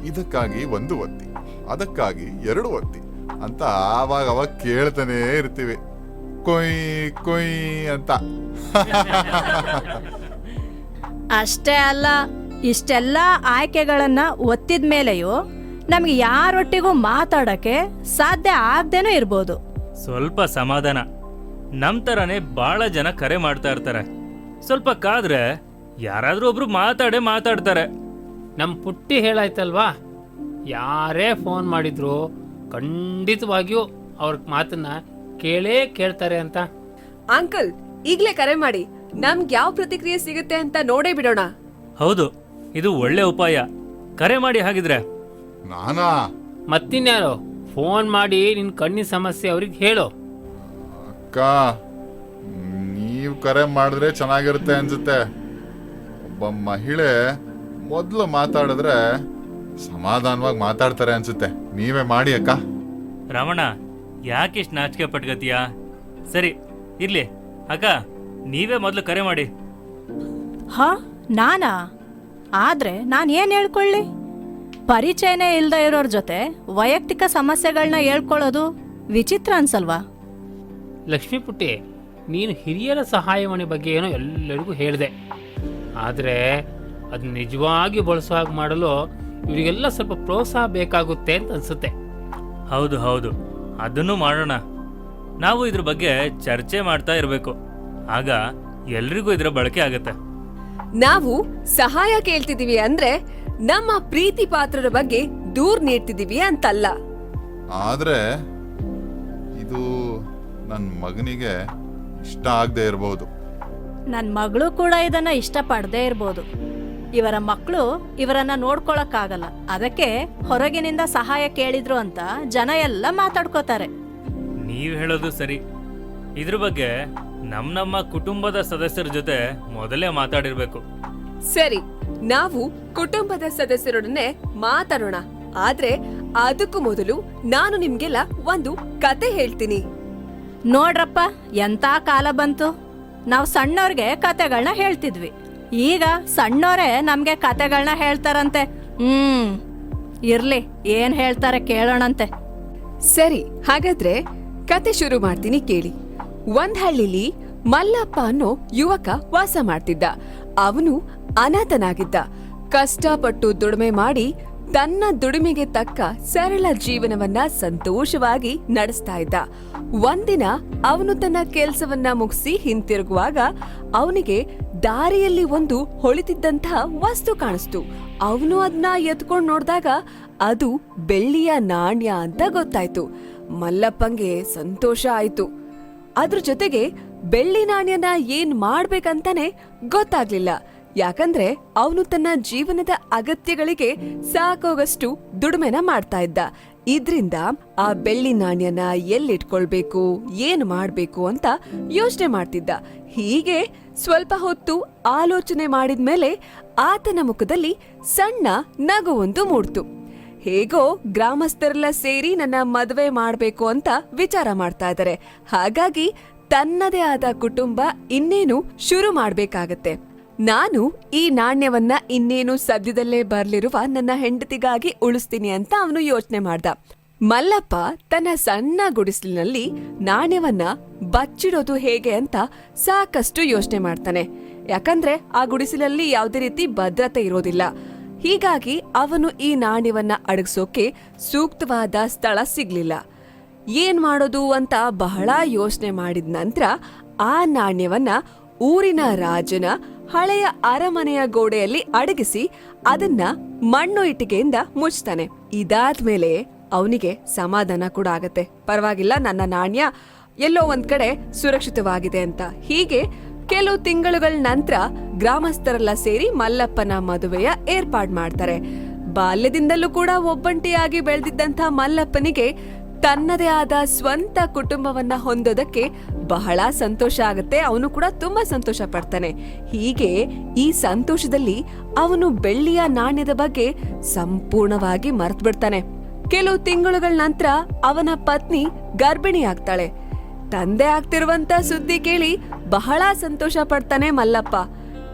ಇದಕ್ಕಾಗಿ ಒಂದು ಒತ್ತಿ ಅದಕ್ಕಾಗಿ ಎರಡು ಒತ್ತಿ. ಅಂತ ಆವಾಗ ಅವಾಗ ಕೇಳ್ತಾನೆ ಇರ್ತೀವಿ. ಕೊಯ್ ಕೊಯ್ ಅಂತ. ಅಷ್ಟೇ ಅಲ್ಲ ಇಷ್ಟೆಲ್ಲ ಆಯ್ಕೆಗಳನ್ನ ಒತ್ತಿದ ಮೇಲೆಯೂ ನಮ್ಗೆ ಯಾರೊಟ್ಟಿಗೂ ಮಾತಾಡಕ್ಕೆ ಸಾಧ್ಯ ಆಗ್ದೇನೂ ಇರ್ಬೋದು. ಸ್ವಲ್ಪ ಸಮಾಧಾನ. ನಮ್ ಥರನೇ ಬಹಳ ಜನ ಕರೆ ಮಾಡ್ತಾ ಇರ್ತಾರೆ. ಸ್ವಲ್ಪ ಕಾದ್ರೆ ಯಾರಾದ್ರೂ ಒಬ್ರು ಮಾತಾಡೇ ಮಾತಾಡ್ತಾರೆ. ನಮ್ಮ ಪುಟ್ಟಿ ಹೇಳಾಯ್ತಲ್ವಾ? ಯಾರೇ ಫೋನ್ ಮಾಡಿದ್ರು ಖಂಡಿತವಾಗಿಯೂ ಅವ್ರ ಮಾತನ್ನ ಕೇಳೇ ಕೇಳ್ತಾರೆ ಅಂತ. ಅಂಕಲ್ ಈಗ್ಲೇ ಕರೆ ಮಾಡಿ ನಮ್ಗೆ ಯಾವ ಪ್ರತಿಕ್ರಿಯೆ ಸಿಗುತ್ತೆ ಅಂತ ನೋಡೇ ಬಿಡೋಣ. ಹೌದು ಇದು ಒಳ್ಳೆ ಉಪಾಯ. ಕರೆ ಮಾಡಿ ಹಾಗಿದ್ರೆ. ನಾನಾ? ಮತ್ತಿನ್ಯಾರು ಫೋನ್ ಮಾಡಿ ನಿನ್ನ ಕಣ್ಣಿನ ಸಮಸ್ಯೆ ಅವ್ರಿಗೆ ಹೇಳು. ಅಕ್ಕ ನೀವು ಕರೆ ಮಾಡಿದ್ರೆ ಚೆನ್ನಾಗಿರುತ್ತೆ ಅನ್ಸುತ್ತೆ. ಒಬ್ಬ ಮಹಿಳೆ ಮೊದಲು ಮಾತಾಡಿದ್ರೆ ಸಮಾಧಾನವಾಗಿ ಮಾತಾಡ್ತಾರೆ ಅನ್ಸುತ್ತೆ. ನೀವೇ ಮಾಡಿ ಅಕ್ಕ. ರಮಣ ಇಷ್ಟು ನಾಚಿಕೆ ಪಟ್ಗತೀಯ ಸರಿ ಇರ್ಲಿ. ಅಕ್ಕ ನೀವೇ ಮೊದಲು ಕರೆ ಮಾಡಿ. ಹಾ ನಾನಾ? ಆದ್ರೆ ನಾನು ಏನು ಹೇಳ್ಕೊಳ್ಳಿ? ಪರಿಚಯನೇ ಇಲ್ಲದೆ ಇರೋರ ಜೊತೆ ವೈಯಕ್ತಿಕ ಸಮಸ್ಯೆಗಳನ್ನ ಹೇಳ್ಕೊಳ್ಳೋದು ವಿಚಿತ್ರ ಅನ್ಸಲ್ವಾ? ಲಕ್ಷ್ಮೀ ಪುಟ್ಟಿ ನೀನು ಹಿರಿಯರ ಸಹಾಯವಾಣಿ ಬಗ್ಗೆ ಏನೋ ಎಲ್ಲರಿಗೂ ಹೇಳಿದೆ. ಆದರೆ ಅದು ನಿಜವಾಗಿ ಬಳಸೋ ಹಾಗೆ ಮಾಡಲು ಇವರಿಗೆಲ್ಲ ಸ್ವಲ್ಪ ಪ್ರೋತ್ಸಾಹ ಬೇಕಾಗುತ್ತೆ ಅಂತ ಅನ್ಸುತ್ತೆ. ಹೌದು ಹೌದು. ಅದನ್ನು ಮಾಡೋಣ. ನಾವು ಇದ್ರ ಬಗ್ಗೆ ಚರ್ಚೆ ಮಾಡ್ತಾ ಇರಬೇಕು. ಆಗ ಎಲ್ರಿಗೂ ಇದರ ಬಳಕೆ ಆಗುತ್ತೆ. ನಾವು ಸಹಾಯ ಕೇಳ್ತಿದೀವಿ ಅಂದ್ರೆ ನಮ್ಮ ಪ್ರೀತಿ ಪಾತ್ರರ ಬಗ್ಗೆ ದೂರ್ ನೀಡ್ತಿದೀವಿ ಅಂತಲ್ಲ. ಆದ್ರೆ ಇದು ನನ್ನ ಮಗನಿಗೆ ಇಷ್ಟ ಆಗದೆ ಇರಬಹುದು ನನ್ನ ಮಗಳು ಕೂಡ ಇದನ್ನ ಇಷ್ಟಪಡದೇ ಇರ್ಬೋದು. ಇವರ ಮಕ್ಕಳು ಇವರನ್ನ ನೋಡ್ಕೊಳಕ್ಕಾಗಲ್ಲ. ಅದಕ್ಕೆ ಹೊರಗಿನಿಂದ ಸಹಾಯ ಕೇಳಿದ್ರು ಅಂತ ಜನ ಎಲ್ಲ ಮಾತಾಡ್ಕೋತಾರೆ. ನೀವು ಹೇಳೋದು ಸರಿ. ಇದ್ರ ಬಗ್ಗೆ ನಮ್ ನಮ್ಮ ಕುಟುಂಬದ ಸದಸ್ಯರ ಜೊತೆ ಮೊದಲೇ ಮಾತಾಡಿರ್ಬೇಕು. ಸರಿ ನಾವು ಕುಟುಂಬದ ಸದಸ್ಯರೊಡನೆ ಮಾತಾಡೋಣ. ಆದ್ರೆ ಅದಕ್ಕೂ ಮೊದಲು ನಾನು ನಿಮ್ಗೆಲ್ಲ ಒಂದು ಕತೆ ಹೇಳ್ತೀನಿ. ನೋಡ್ರಪ್ಪ ಎಂತ ಕಾಲ ಬಂತು? ನಾವು ಸಣ್ಣವ್ರಿಗೆ ಕತೆಗಳನ್ನ ಹೇಳ್ತಿದ್ವಿ. ಈಗ ಸಣ್ಣವರೇ ನಮ್ಗೆ ಕತೆಗಳನ್ನ ಹೇಳ್ತಾರಂತೆ. ಹ್ಮ್, ಇರ್ಲಿ, ಏನ್ ಹೇಳ್ತಾರೆ ಕೇಳೋಣಂತೆ. ಸರಿ, ಹಾಗಾದ್ರೆ ಕತೆ ಶುರು ಮಾಡ್ತೀನಿ ಕೇಳಿ. ಒಂದ್ ಹಳ್ಳಿಲಿ ಮಲ್ಲಪ್ಪ ಅನ್ನೋ ಯುವಕ ವಾಸ ಮಾಡ್ತಿದ್ದ. ಅವನು ಅನಾಥನಾಗಿದ್ದ. ಕಷ್ಟಪಟ್ಟು ದುಡಿಮೆ ಮಾಡಿ ತನ್ನ ದುಡಿಮೆಗೆ ತಕ್ಕ ಸರಳ ಜೀವನವನ್ನ ಸಂತೋಷವಾಗಿ ನಡೆಸ್ತಾ ಇದ್ದ. ಒಂದಿನ ಅವನು ತನ್ನ ಕೆಲಸವನ್ನ ಮುಗಿಸಿ ಹಿಂತಿರುಗುವಾಗ ಅವನಿಗೆ ದಾರಿಯಲ್ಲಿ ಒಂದು ಹೊಳಿತಿದ್ದಂತಹ ವಸ್ತು ಕಾಣಿಸ್ತು. ಅವನು ಅದನ್ನ ಎತ್ಕೊಂಡು ನೋಡಿದಾಗ ಅದು ಬೆಳ್ಳಿಯ ನಾಣ್ಯ ಅಂತ ಗೊತ್ತಾಯ್ತು. ಮಲ್ಲಪ್ಪಂಗೆ ಸಂತೋಷ ಆಯ್ತು. ಅದ್ರ ಜೊತೆಗೆ ಬೆಳ್ಳಿ ನಾಣ್ಯನ ಏನ್ ಮಾಡ್ಬೇಕಂತಾನೆ ಗೊತ್ತಾಗ್ಲಿಲ್ಲ. ಯಾಕಂದ್ರೆ ಅವನು ತನ್ನ ಜೀವನದ ಅಗತ್ಯಗಳಿಗೆ ಸಾಕೋಗಷ್ಟು ದುಡಿಮೆನ ಮಾಡ್ತಾ ಇದ್ದ. ಇದ್ರಿಂದ ಆ ಬೆಳ್ಳಿ ನಾಣ್ಯನ ಎಲ್ಲಿಟ್ಕೊಳ್ಬೇಕು, ಏನು ಮಾಡಬೇಕು ಅಂತ ಯೋಚನೆ ಮಾಡ್ತಿದ್ದ. ಹೀಗೆ ಸ್ವಲ್ಪ ಹೊತ್ತು ಆಲೋಚನೆ ಮಾಡಿದ್ಮೇಲೆ ಆತನ ಮುಖದಲ್ಲಿ ಸಣ್ಣ ನಗುವೊಂದು ಮೂಡ್ತು. ಹೇಗೋ ಗ್ರಾಮಸ್ಥರೆಲ್ಲ ಸೇರಿ ನನ್ನ ಮದುವೆ ಮಾಡಬೇಕು ಅಂತ ವಿಚಾರ ಮಾಡ್ತಾ ಇದ್ದಾರೆ ಹಾಗಾಗಿ ತನ್ನದೇ ಆದ ಕುಟುಂಬ ಇನ್ನೇನು ಶುರು ಮಾಡ್ಬೇಕಾಗತ್ತೆ. ನಾನು ಈ ನಾಣ್ಯವನ್ನ ಇನ್ನೇನು ಸದ್ಯದಲ್ಲೇ ಬರ್ಲಿರುವ ನನ್ನ ಹೆಂಡತಿಗಾಗಿ ಉಳಿಸ್ತೀನಿ ಅಂತ ಅವನು ಯೋಚನೆ ಮಾಡ್ದ. ಮಲ್ಲಪ್ಪ ತನ್ನ ಸಣ್ಣ ಗುಡಿಸಲಿನಲ್ಲಿ ನಾಣ್ಯವನ್ನ ಬಚ್ಚಿಡೋದು ಹೇಗೆ ಅಂತ ಸಾಕಷ್ಟು ಯೋಚನೆ ಮಾಡ್ತಾನೆ. ಯಾಕಂದ್ರೆ ಆ ಗುಡಿಸಲಲ್ಲಿ ಯಾವುದೇ ರೀತಿ ಭದ್ರತೆ ಇರೋದಿಲ್ಲ. ಹೀಗಾಗಿ ಅವನು ಈ ನಾಣ್ಯವನ್ನ ಅಡಗಿಸೋಕೆ ಸೂಕ್ತವಾದ ಸ್ಥಳ ಸಿಗ್ಲಿಲ್ಲ. ಏನ್ ಮಾಡೋದು ಅಂತ ಬಹಳ ಯೋಚನೆ ಮಾಡಿದ ನಂತರ ಆ ನಾಣ್ಯವನ್ನ ಊರಿನ ರಾಜನ ಹಳೆಯ ಅರಮನೆಯ ಗೋಡೆಯಲ್ಲಿ ಅಡಗಿಸಿ ಅದನ್ನ ಮಣ್ಣು ಇಟ್ಟಿಗೆಯಿಂದ ಮುಚ್ತಾನೆ. ಇದಾದ್ಮೇಲೆ ಅವನಿಗೆ ಸಮಾಧಾನ ಕೂಡ ಆಗತ್ತೆ. ಪರವಾಗಿಲ್ಲ, ನನ್ನ ನಾಣ್ಯ ಎಲ್ಲೋ ಒಂದ್ ಕಡೆ ಸುರಕ್ಷಿತವಾಗಿದೆ ಅಂತ. ಹೀಗೆ ಕೆಲವು ತಿಂಗಳುಗಳ ನಂತರ ಗ್ರಾಮಸ್ಥರೆಲ್ಲ ಸೇರಿ ಮಲ್ಲಪ್ಪನ ಮದುವೆಯ ಏರ್ಪಾಡ್ ಮಾಡ್ತಾರೆ. ಬಾಲ್ಯದಿಂದಲೂ ಕೂಡ ಒಬ್ಬಂಟಿಯಾಗಿ ಬೆಳೆದಿದ್ದಂಥ ಮಲ್ಲಪ್ಪನಿಗೆ ತನ್ನದೇ ಆದ ಸ್ವಂತ ಕುಟುಂಬವನ್ನ ಹೊಂದೋದಕ್ಕೆ ಬಹಳ ಸಂತೋಷ ಆಗುತ್ತೆ. ಅವನು ಕೂಡ ತುಂಬಾ ಸಂತೋಷ ಪಡ್ತಾನೆ. ಹೀಗೆ ಈ ಸಂತೋಷದಲ್ಲಿ ಅವನು ಬೆಳ್ಳಿಯ ನಾಣ್ಯದ ಬಗ್ಗೆ ಸಂಪೂರ್ಣವಾಗಿ ಮರ್ತು ಬಿಡ್ತಾನೆ. ಕೆಲವು ತಿಂಗಳುಗಳ ನಂತರ ಅವನ ಪತ್ನಿ ಗರ್ಭಿಣಿ ಆಗ್ತಾಳೆ. ತಂದೆ ಆಗ್ತಿರುವಂತ ಸುದ್ದಿ ಕೇಳಿ ಬಹಳ ಸಂತೋಷ ಪಡ್ತಾನೆ ಮಲ್ಲಪ್ಪ.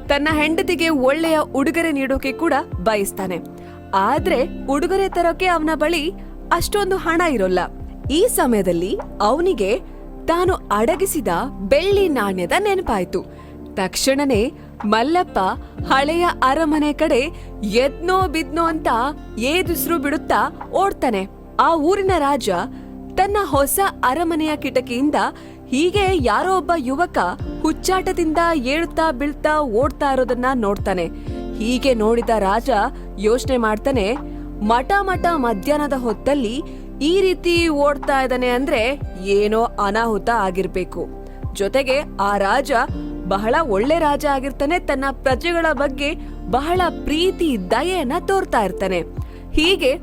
ತನ್ನ ಹೆಂಡತಿಗೆ ಒಳ್ಳೆಯ ಉಡುಗೊರೆ ನೀಡೋಕೆ ಕೂಡ ಬಯಸ್ತಾನೆ. ಆದ್ರೆ ಉಡುಗೊರೆ ತರೋಕೆ ಅವನ ಬಳಿ ಅಷ್ಟೊಂದು ಹಣ ಇರೋಲ್ಲ. ಈ ಸಮಯದಲ್ಲಿ ಅವನಿಗೆ ತಾನು ಅಡಗಿಸಿದ ಬೆಳ್ಳಿ ನಾಣ್ಯದ ನೆನಪಾಯ್ತು. ತಕ್ಷಣನೇ ಮಲ್ಲಪ್ಪ ಹಳೆಯ ಅರಮನೆ ಕಡೆ ಎದ್ನೋ ಬಿದ್ನೋ ಅಂತ ಏದುಸ್ರು ಬಿಡುತ್ತಾ ಓಡ್ತಾನೆ. ಆ ಊರಿನ ರಾಜ ತನ್ನ ಹೊಸ ಅರಮನೆಯ ಕಿಟಕಿಯಿಂದ ಹೀಗೆ ಯಾರೋ ಒಬ್ಬ ಯುವಕ ಹುಚ್ಚಾಟದಿಂದ ಏಳ್ತಾ ಬೀಳ್ತಾ ಓಡ್ತಾ ಇರೋದನ್ನ ನೋಡ್ತಾನೆ. ಹೀಗೆ ನೋಡಿದ ರಾಜ ಯೋಚನೆ ಮಾಡ್ತಾನೆ, ಮಠ ಮಠ ಮಧ್ಯಾಹ್ನದ ಹೊತ್ತಲ್ಲಿ ಈ ರೀತಿ ಓಡ್ತಾ ಇದ್ದಾನೆ ಅಂದ್ರೆ ಏನೋ ಅನಾಹುತ ಆಗಿರ್ಬೇಕು. ಜೊತೆಗೆ ಆ ರಾಜ ಬಹಳ ಒಳ್ಳೆ ರಾಜ ಆಗಿರ್ತಾನೆ, ತನ್ನ ಪ್ರಜೆಗಳ ಬಗ್ಗೆ ಬಹಳ ಪ್ರೀತಿ ದಯೆಯನ್ನ ತೋರ್ತಾ ಇರ್ತಾನೆ. ಹೀಗೆ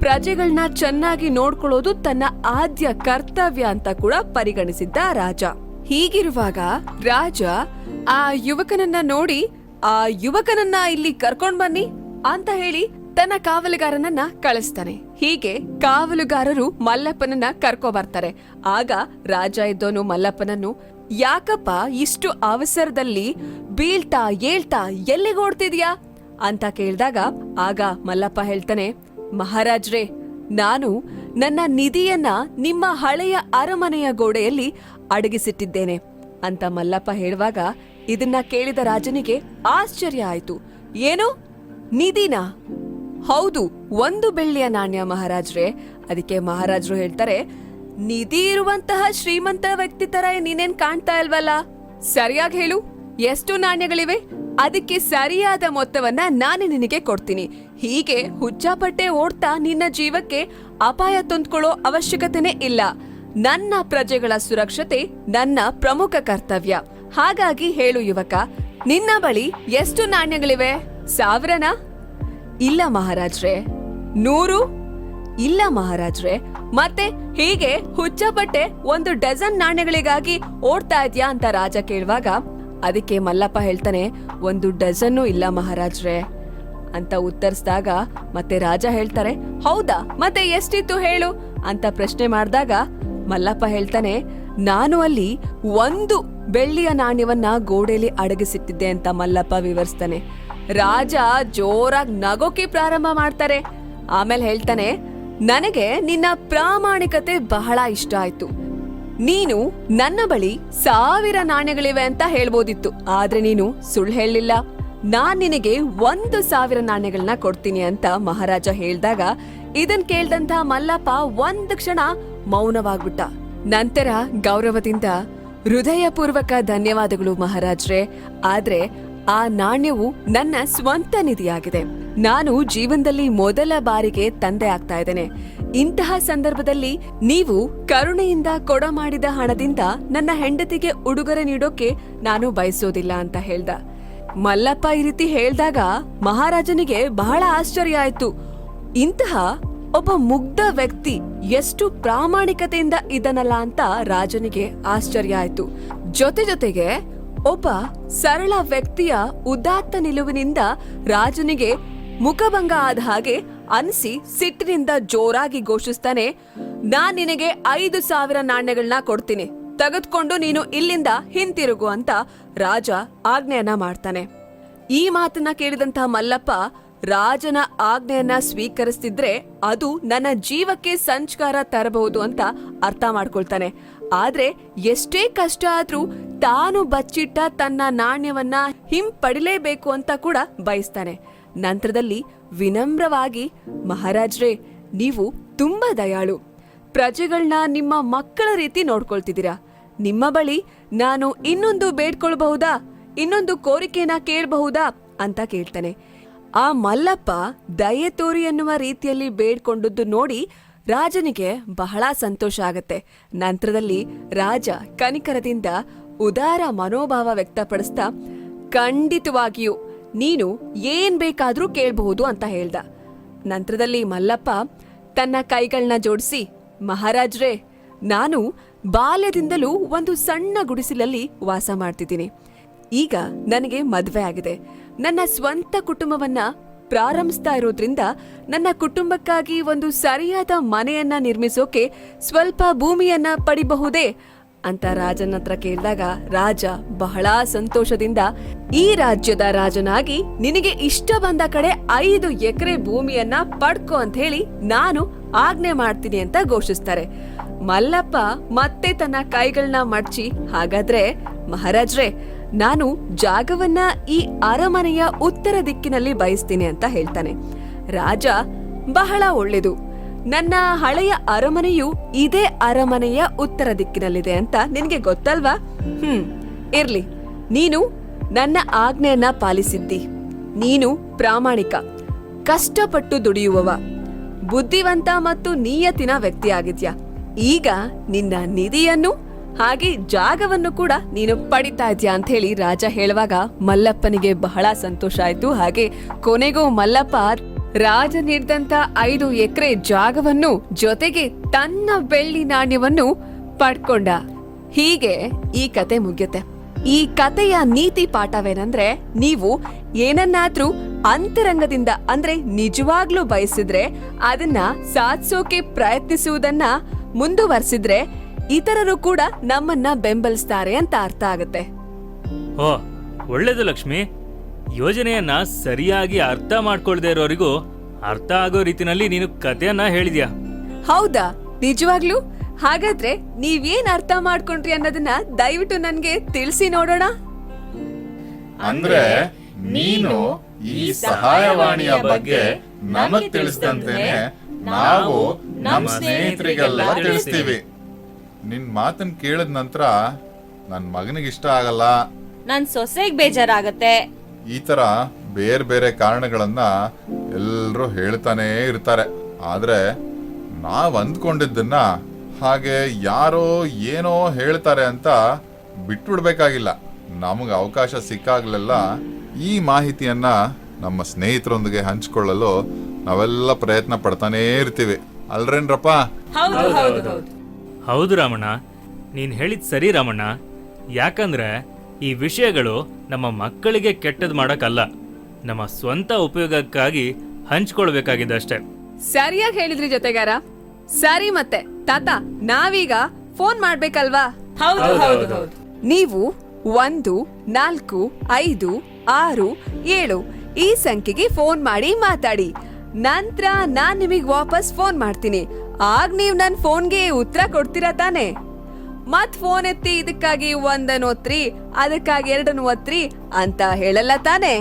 ಪ್ರಜೆಗಳನ್ನ ಚೆನ್ನಾಗಿ ನೋಡ್ಕೊಳ್ಳೋದು ತನ್ನ ಆದ್ಯ ಕರ್ತವ್ಯ ಅಂತ ಕೂಡ ಪರಿಗಣಿಸಿದ್ದ ರಾಜ. ಹೀಗಿರುವಾಗ ರಾಜ ಆ ಯುವಕನನ್ನ ನೋಡಿ, ಆ ಯುವಕನನ್ನ ಇಲ್ಲಿ ಕರ್ಕೊಂಡ್ ಬನ್ನಿ ಅಂತ ಹೇಳಿ ತನ್ನ ಕಾವಲುಗಾರನನ್ನ ಕಳಿಸ್ತಾನೆ. ಹೀಗೆ ಕಾವಲುಗಾರರು ಮಲ್ಲಪ್ಪನನ್ನ ಕರ್ಕೊ ಬರ್ತಾರೆ. ಆಗ ರಾಜ ಇದ್ದೋನು ಮಲ್ಲಪ್ಪನನ್ನು, ಯಾಕಪ್ಪ ಇಷ್ಟು ಅವಸರದಲ್ಲಿ ಬೀಳ್ತಾ ಏಳ್ತಾ ಎಲ್ಲಿಗೆ ಓಡ್ತಿದ್ಯಾ? ಅಂತ ಕೇಳಿದಾಗ ಆಗ ಮಲ್ಲಪ್ಪ ಹೇಳ್ತಾನೆ, ಮಹಾರಾಜ್ರೇ, ನಾನು ನನ್ನ ನಿಧಿಯನ್ನ ನಿಮ್ಮ ಹಳೆಯ ಅರಮನೆಯ ಗೋಡೆಯಲ್ಲಿ ಅಡಗಿಸಿಟ್ಟಿದ್ದೇನೆ. ಅಂತ ಮಲ್ಲಪ್ಪ ಹೇಳುವಾಗ ಇದನ್ನ ಕೇಳಿದ ರಾಜನಿಗೆ ಆಶ್ಚರ್ಯ ಆಯ್ತು. ಏನು? ನಿಧಿನಾ? ಹೌದು, ಒಂದು ಬೆಳ್ಳಿಯ ನಾಣ್ಯ ಮಹಾರಾಜ್ರೆ. ಅದಕ್ಕೆ ಮಹಾರಾಜರು ಹೇಳ್ತಾರೆ ನಿಧಿ ಇರುವಂತಹ ಶ್ರೀಮಂತ ವ್ಯಕ್ತಿ ತರ ನೀನೇನ್ ಕಾಣ್ತಾ ಇಲ್ವಲ್ಲ? ಸರಿಯಾಗಿ ಹೇಳು. ಎಷ್ಟು ನಾಣ್ಯಗಳಿವೆ? ಅದಕ್ಕೆ ಸರಿಯಾದ ಮೊತ್ತವನ್ನ ನಾನು ನಿನಗೆ ಕೊಡ್ತೀನಿ. ಹೀಗೆ ಹುಚ್ಚಾಪಟ್ಟೆ ಓಡ್ತಾ ನಿನ್ನ ಜೀವಕ್ಕೆ ಅಪಾಯ ತಂದ್ಕೊಳ್ಳೋ ಅವಶ್ಯಕತೆನೇ ಇಲ್ಲ. ನನ್ನ ಪ್ರಜೆಗಳ ಸುರಕ್ಷತೆ ನನ್ನ ಪ್ರಮುಖ ಕರ್ತವ್ಯ. ಹಾಗಾಗಿ ಹೇಳು ಯುವಕ, ನಿನ್ನ ಬಳಿ ಎಷ್ಟು ನಾಣ್ಯಗಳಿವೆ? ಸಾವಿರನಾ? ಇಲ್ಲ ಮಹಾರಾಜ್ರೆ. ನೂರು? ಇಲ್ಲ ಮಹಾರಾಜ್ರೆ. ಮತ್ತೆ ಹೀಗೆ ಹುಚ್ಚ ಬಟ್ಟೆ ಒಂದು ಡಜನ್ ನಾಣ್ಯಗಳಿಗಾಗಿ ಓಡ್ತಾ ಇದ್ಯಾ ಅಂತ ರಾಜ ಕೇಳುವಾಗ, ಅದಕ್ಕೆ ಮಲ್ಲಪ್ಪ ಹೇಳ್ತಾನೆ, ಒಂದು ಡಜನ್ನು ಇಲ್ಲ ಮಹಾರಾಜ್ರೆ ಅಂತ ಉತ್ತರಿಸಿದಾಗ ಮತ್ತೆ ರಾಜ ಹೇಳ್ತಾರೆ, ಹೌದಾ? ಮತ್ತೆ ಎಷ್ಟಿತ್ತು ಹೇಳು? ಅಂತ ಪ್ರಶ್ನೆ ಮಾಡಿದಾಗ ಮಲ್ಲಪ್ಪ ಹೇಳ್ತಾನೆ, ನಾನು ಅಲ್ಲಿ ಒಂದು ಬೆಳ್ಳಿಯ ನಾಣ್ಯವನ್ನ ಗೋಡೆಯಲ್ಲಿ ಅಡಗಿಸಿಟ್ಟಿದ್ದೆ ಅಂತ ಮಲ್ಲಪ್ಪ ವಿವರಿಸ್ತಾನೆ. ರಾಜ ಜೋರಾಗಿ ನಗೋಕೆ ಪ್ರಾರಂಭ ಮಾಡ್ತಾರೆ. ಆಮೇಲೆ ಹೇಳ್ತಾನೆ, ನನಗೆ ನಿನ್ನ ಪ್ರಾಮಾಣಿಕತೆ ಬಹಳ ಇಷ್ಟ ಆಯ್ತು. ನೀನು ನನ್ನ ಬಳಿ ಸಾವಿರ ನಾಣ್ಯಗಳಿವೆ ಅಂತ ಹೇಳ್ಬೋದಿತ್ತು. ಆದ್ರೆ ನೀನು ಸುಳ್ಳು ಹೇಳಲಿಲ್ಲ ನಾನ್ ನಿನಗೆ ಒಂದು ಸಾವಿರ ನಾಣ್ಯಗಳನ್ನ ಕೊಡ್ತೀನಿ ಅಂತ ಮಹಾರಾಜ ಹೇಳ್ದಾಗ, ಇದನ್ ಕೇಳ್ದಂತ ಮಲ್ಲಪ್ಪ ಒಂದ್ ಕ್ಷಣ ಮೌನವಾಗ್ಬಿಟ್ಟ. ನಂತರ ಗೌರವದಿಂದ ಹೃದಯಪೂರ್ವಕ ಧನ್ಯವಾದಗಳು ಮಹಾರಾಜ್ರೆ. ಆದ್ರೆ ಆ ನಾಣ್ಯವು ನನ್ನ ಸ್ವಂತ ನಿಧಿಯಾಗಿದೆ. ನಾನು ಜೀವನದಲ್ಲಿ ಮೊದಲ ಬಾರಿಗೆ ತಂದೆ ಆಗ್ತಾ ಇದ್ದೇನೆ. ಇಂತಹ ಸಂದರ್ಭದಲ್ಲಿ ನೀವು ಕರುಣೆಯಿಂದ ಕೊಡ ಮಾಡಿದ ಹಣದಿಂದ ನನ್ನ ಹೆಂಡತಿಗೆ ಉಡುಗೊರೆ ನೀಡೋಕೆ ನಾನು ಬಯಸೋದಿಲ್ಲ ಅಂತ ಹೇಳ್ದ. ಮಲ್ಲಪ್ಪ ಈ ರೀತಿ ಹೇಳ್ದಾಗ ಮಹಾರಾಜನಿಗೆ ಬಹಳ ಆಶ್ಚರ್ಯ ಆಯ್ತು. ಇಂತಹ ಒಬ್ಬ ಮುಗ್ಧ ವ್ಯಕ್ತಿ ಎಷ್ಟು ಪ್ರಾಮಾಣಿಕತೆಯಿಂದ ಇದನಲ್ಲ ಅಂತ ರಾಜನಿಗೆ ಆಶ್ಚರ್ಯ ಆಯ್ತು. ಜೊತೆ ಜೊತೆಗೆ ಒಬ್ಬ ಸರಳ ವ್ಯಕ್ತಿಯ ಉದಾತ್ತ ನಿಲುವಿನಿಂದ ರಾಜನಿಗೆ ಮುಖಭಂಗ ಆದ ಹಾಗೆ ಅನ್ಸಿ ಸಿಟ್ಟಿನಿಂದ ಜೋರಾಗಿ ಘೋಷಿಸ್ತಾನೆ, ನಾ ನಿನಗೆ ಐದು ಸಾವಿರ ನಾಣ್ಯಗಳನ್ನ ಕೊಡ್ತೀನಿ. ತೆಗೆದುಕೊಂಡು ನೀನು ಇಲ್ಲಿಂದ ಹಿಂತಿರುಗು ಅಂತ ರಾಜ ಆಜ್ಞೆಯನ್ನ ಮಾಡ್ತಾನೆ. ಈ ಮಾತನ್ನ ಕೇಳಿದಂತಹ ಮಲ್ಲಪ್ಪ ರಾಜನ ಆಜ್ಞೆಯನ್ನ ಸ್ವೀಕರಿಸ್ತಿದ್ರೆ ಅದು ನನ್ನ ಜೀವಕ್ಕೆ ಸಂಚಕಾರ ತರಬಹುದು ಅಂತ ಅರ್ಥ ಮಾಡ್ಕೊಳ್ತಾನೆ. ಆದ್ರೆ ಎಷ್ಟೇ ಕಷ್ಟ ಆದ್ರೂ ತಾನು ಬಚ್ಚಿಟ್ಟ ತನ್ನ ನಾಣ್ಯವನ್ನ ಹಿಂಪಡಿಲೇಬೇಕು ಅಂತ ಕೂಡ ಬಯಸ್ತಾನೆ. ನಂತರದಲ್ಲಿ ವಿನಮ್ರವಾಗಿ, ಮಹಾರಾಜ್ರೇ, ನೀವು ತುಂಬಾ ದಯಾಳು. ಪ್ರಜೆಗಳನ್ನ ನಿಮ್ಮ ಮಕ್ಕಳ ರೀತಿ ನೋಡ್ಕೊಳ್ತಿದ್ದೀರಾ? ನಿಮ್ಮ ಬಳಿ ನಾನು ಇನ್ನೊಂದು ಬೇಡ್ಕೊಳ್ಬಹುದಾ? ಇನ್ನೊಂದು ಕೋರಿಕೆನ ಕೇಳಬಹುದಾ? ಅಂತ ಕೇಳ್ತಾನೆ. ಆ ಮಲ್ಲಪ್ಪ ದಯೆ ತೋರಿ ಎನ್ನುವ ರೀತಿಯಲ್ಲಿ ಬೇಡ್ಕೊಂಡದ್ದು ನೋಡಿ ರಾಜನಿಗೆ ಬಹಳ ಸಂತೋಷ ಆಗತ್ತೆ. ನಂತರದಲ್ಲಿ ರಾಜ ಕನಿಕರದಿಂದ ಉದಾರ ಮನೋಭಾವ ವ್ಯಕ್ತಪಡಿಸ್ತಾ, ಖಂಡಿತವಾಗಿಯೂ, ನೀನು ಏನ್ ಬೇಕಾದ್ರೂ ಕೇಳಬಹುದು ಅಂತ ಹೇಳ್ದ. ನಂತರದಲ್ಲಿ ಮಲ್ಲಪ್ಪ, ತನ್ನ ಕೈಗಳನ್ನ ಜೋಡಿಸಿ, ಮಹಾರಾಜ್ರೇ, ನಾನು ಬಾಲ್ಯದಿಂದಲೂ ಒಂದು ಸಣ್ಣ ಗುಡಿಸಲಲ್ಲಿ ವಾಸ ಮಾಡ್ತಿದ್ದೀನಿ. ಈಗ ನನಗೆ ಮದುವೆ ಆಗಿದೆ. ನನ್ನ ಸ್ವಂತ ಕುಟುಂಬವನ್ನ ಪ್ರಾರಂಭಿಸ್ತಾ ಇರೋದ್ರಿಂದ ನನ್ನ ಕುಟುಂಬಕ್ಕಾಗಿ ಒಂದು ಸರಿಯಾದ ಮನೆಯನ್ನ ನಿರ್ಮಿಸೋಕೆ ಸ್ವಲ್ಪ ಭೂಮಿಯನ್ನ ಪಡಿಬಹುದೇ ಅಂತ ರಾಜನ ಹತ್ರ ಕೇಳಿದಾಗ ರಾಜ ಬಹಳ ಸಂತೋಷದಿಂದ, ಈ ರಾಜ್ಯದ ರಾಜನಾಗಿ ನಿನಗೆ ಇಷ್ಟ ಬಂದ ಕಡೆ ಐದು ಎಕರೆ ಭೂಮಿಯನ್ನ ಪಡ್ಕೊ ಅಂತ ಹೇಳಿ ನಾನು ಆಜ್ಞೆ ಮಾಡ್ತೀನಿ ಅಂತ ಘೋಷಿಸ್ತಾರೆ. ಮಲ್ಲಪ್ಪ ಮತ್ತೆ ತನ್ನ ಕೈಗಳನ್ನ ಮಡ್ಚಿ, ಹಾಗಾದ್ರೆ ಮಹಾರಾಜ್ರೆ, ನಾನು ಜಾಗವನ್ನ ಈ ಅರಮನೆಯ ಉತ್ತರ ದಿಕ್ಕಿನಲ್ಲಿ ಬಯಸ್ತೀನಿ ಅಂತ ಹೇಳ್ತಾನೆ. ರಾಜ ಬಹಳ ಒಳ್ಳೇದು. ನನ್ನ ಹಳೆಯ ಅರಮನೆಯು ಇದೇ ಅರಮನೆಯ ಉತ್ತರ ದಿಕ್ಕಿನಲ್ಲಿದೆ ಅಂತ ನಿನಗೆ ಗೊತ್ತಲ್ವಾ? ಹ್ಮ್, ಇರ್ಲಿ. ನೀನು ನನ್ನ ಆಜ್ಞೆಯನ್ನ ಪಾಲಿಸಿದ್ದಿ. ನೀನು ಪ್ರಾಮಾಣಿಕ, ಕಷ್ಟಪಟ್ಟು ದುಡಿಯುವವ, ಬುದ್ಧಿವಂತ ಮತ್ತು ನಿಯತಿನ ವ್ಯಕ್ತಿಯಾಗಿದ್ಯಾ. ಈಗ ನಿನ್ನ ನಿಧಿಯನ್ನು ಹಾಗೆ ಜಾಗವನ್ನು ಕೂಡ ನೀನು ಪಡಿತಾ ಇದ್ಯಾ ಅಂತ ಹೇಳಿ ರಾಜ ಹೇಳುವಾಗ ಮಲ್ಲಪ್ಪನಿಗೆ ಬಹಳ ಸಂತೋಷ ಆಯಿತು. ಹಾಗೆ ಕೊನೆಗೂ ಮಲ್ಲಪ್ಪ ರಾಜ ನೀಡಿದಂತ ಐದು ಎಕರೆ ಜಾಗವನ್ನು ಜೊತೆಗೆ ತನ್ನ ಬೆಳ್ಳಿ ನಾಣ್ಯವನ್ನು ಪಡ್ಕೊಂಡ. ಹೀಗೆ ಈ ಕತೆ ಮುಗಿಯುತ್ತೆ. ಈ ಕತೆಯ ನೀತಿ ಪಾಠವೇನಂದ್ರೆ ನೀವು ಏನನ್ನಾದ್ರೂ ಅಂತರಂಗದಿಂದ ಅಂದ್ರೆ ನಿಜವಾಗ್ಲೂ ಬಯಸಿದ್ರೆ ಅದನ್ನ ಸಾಧಿಸೋಕೆ ಪ್ರಯತ್ನಿಸುವುದನ್ನ ಮುಂದುವರ್ಸಿದ್ರೆ ಇತರರು ಕೂಡ ನಮ್ಮನ್ನ ಬೆಂಬಲಿಸ್ತಾರೆ ಅಂತ ಅರ್ಥ ಆಗುತ್ತೆ. ಓ, ಒಳ್ಳೇದು ಲಕ್ಷ್ಮಿ. ಯೋಜನೆಯನ್ನ ಸರಿಯಾಗಿ ಅರ್ಥ ಮಾಡ್ಕೊಳ್ದೇ ಇರೋರಿಗೂ ಅರ್ಥ ಆಗೋ ರೀತಿನಲ್ಲಿ ನೀನು ಕಥೆಯನ್ನ ಹೇಳಿದ್ಯಾ? ಹೌದಾ? ನಿಜವಾಗ್ಲೂ? ಹಾಗಾದ್ರೆ ನೀವೇನ್ ಅರ್ಥ ಮಾಡ್ಕೊಂಡ್ರಿ ಅನ್ನೋದನ್ನ ದಯವಿಟ್ಟು ನನ್ಗೆ ತಿಳಿಸಿ ನೋಡೋಣ. ಅಂದ್ರೆ ನೀನು ಈ ಸಹಾಯವಾಣಿಯ ಬಗ್ಗೆ ನಮಗ್ ತಿಳಿಸ್ದಂತೆನೆ ನಾವು ನಮ್ಮ ಸ್ನೇಹಿತರಿಗೆಲ್ಲ ತಿಳಿಸ್ತೀವಿ. ನಿನ್ ಮಾತನ್ ಕೇಳಿದ ನಂತರ ನನ್ ಮಗನಿಗೆ ಇಷ್ಟ ಆಗಲ್ಲ. ನನ್ ಸೊಸೆಗ್ ಬೇಜಾರಾಗತ್ತೆ. ಈ ತರ ಬೇರೆ ಬೇರೆ ಕಾರಣಗಳನ್ನ ಎಲ್ಲರೂ ಹೇಳ್ತಾನೇ ಇರ್ತಾರೆ. ಆದ್ರೆ ನಾವ್ ಅಂದ್ಕೊಂಡಿದ್ದನ್ನ ಹಾಗೆ ಯಾರೋ ಏನೋ ಹೇಳ್ತಾರೆ ಅಂತ ಬಿಟ್ಬಿಡ್ಬೇಕಾಗಿಲ್ಲ. ನಮಗೆ ಅವಕಾಶ ಸಿಕ್ಕಾಗ್ಲೆಲ್ಲ ಈ ಮಾಹಿತಿಯನ್ನ ನಮ್ಮ ಸ್ನೇಹಿತರೊಂದಿಗೆ ಹಂಚಿಕೊಳ್ಳಲು ನಾವೆಲ್ಲ ಪ್ರಯತ್ನ ಪಡ್ತಾನೇ ಇರ್ತೀವಿ. ಅಲ್ರೇನ್ರಪ್ಪ? ಹೌದು ಹೌದು ಹೌದು. ಹೌದು ರಾಮಣ್ಣ. ನೀನ್ ಹೇಳಿದ್ ಸರಿ ರಾಮಣ್ಣ. ಯಾಕಂದ್ರೆ ಈ ವಿಷಯಗಳು ನಮ್ಮ ಮಕ್ಕಳಿಗೆ ಕೆಟ್ಟದ್ ಮಾಡಕ್ಕಲ್ಲ. ನಮ್ಮ ಸ್ವಂತ ಉಪಯೋಗಕ್ಕಾಗಿ ಹಂಚ್ಕೊಳ್ಬೇಕಾಗಿದೆ ಅಷ್ಟೇ ಸರಿಯಾಗಿ ಹೇಳಿದ್ರಿ ಜೊತೆಗಾರ. ಸರಿ ಮತ್ತೆ. ತಾತ ನಾವೀಗ ಫೋನ್ ಮಾಡ್ಬೇಕಲ್ವಾ? ಹೌದು ಹೌದು. ಹೌದು. ನೀವು ಒಂದು ನಾಲ್ಕು ಐದು ಆರು ಏಳು ಈ ಸಂಖ್ಯೆಗೆ ಫೋನ್ ಮಾಡಿ ಮಾತಾಡಿ. ನಂತರ ನಾನ್ ನಿಮಗ್ ವಾಪಸ್ ಫೋನ್ ಮಾಡ್ತೀನಿ. ಆಗ ನೀವ್ ನನ್ ಫೋನ್ಗೆ ಉತ್ತರ ಕೊಡ್ತೀರಾ ತಾನೆ? ಮತ್ ಫೋನ್ ಎತ್ತಿ ಇದಕ್ಕಾಗಿ ಒಂದನ್ ಒತ್ರಿ ಅದಕ್ಕಾಗಿ ಎರಡನ್ ಒತ್ರಿ ಅಂತ ಹೇಳಲ್ಲ ತಾನೆ.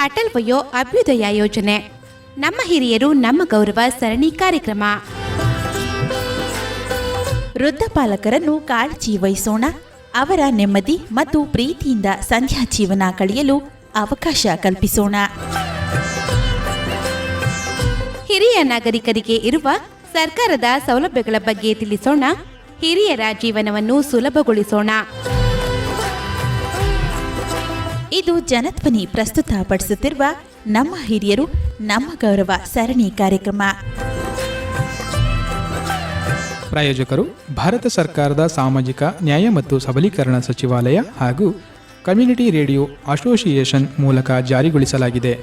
ಅಟಲ್ ವಯೋ ಅಭ್ಯುದಯ ಯೋಜನೆ. ನಮ್ಮ ಹಿರಿಯರು ನಮ್ಮ ಗೌರವ ಸರಣಿ ಕಾರ್ಯಕ್ರಮ. ವೃದ್ಧ ಪಾಲಕರನ್ನು ಕಾಳಜಿ ವಹಿಸೋಣ. ಅವರ ನೆಮ್ಮದಿ ಮತ್ತು ಪ್ರೀತಿಯಿಂದ ಸಂಧ್ಯಾ ಜೀವನ ಕಳೆಯಲು ಅವಕಾಶ ಕಲ್ಪಿಸೋಣ. ಹಿರಿಯ ನಾಗರಿಕರಿಗೆ ಇರುವ ಸರ್ಕಾರದ ಸೌಲಭ್ಯಗಳ ಬಗ್ಗೆ ತಿಳಿಸೋಣ. ಹಿರಿಯರ ಜೀವನವನ್ನು ಸುಲಭಗೊಳಿಸೋಣ. ಇದು ಜನಧ್ವನಿ ಪ್ರಸ್ತುತಪಡಿಸುತ್ತಿರುವ ನಮ್ಮ ಹಿರಿಯರು ನಮ್ಮ ಗೌರವ ಸರಣಿ ಕಾರ್ಯಕ್ರಮ. ಪ್ರಾಯೋಜಕರು, ಭಾರತ ಸರ್ಕಾರದ ಸಾಮಾಜಿಕ ನ್ಯಾಯ ಮತ್ತು ಸಬಲೀಕರಣ ಸಚಿವಾಲಯ ಹಾಗೂ ಕಮ್ಯುನಿಟಿ ರೇಡಿಯೋ ಅಸೋಸಿಯೇಷನ್ ಮೂಲಕ ಜಾರಿಗೊಳಿಸಲಾಗಿದೆ.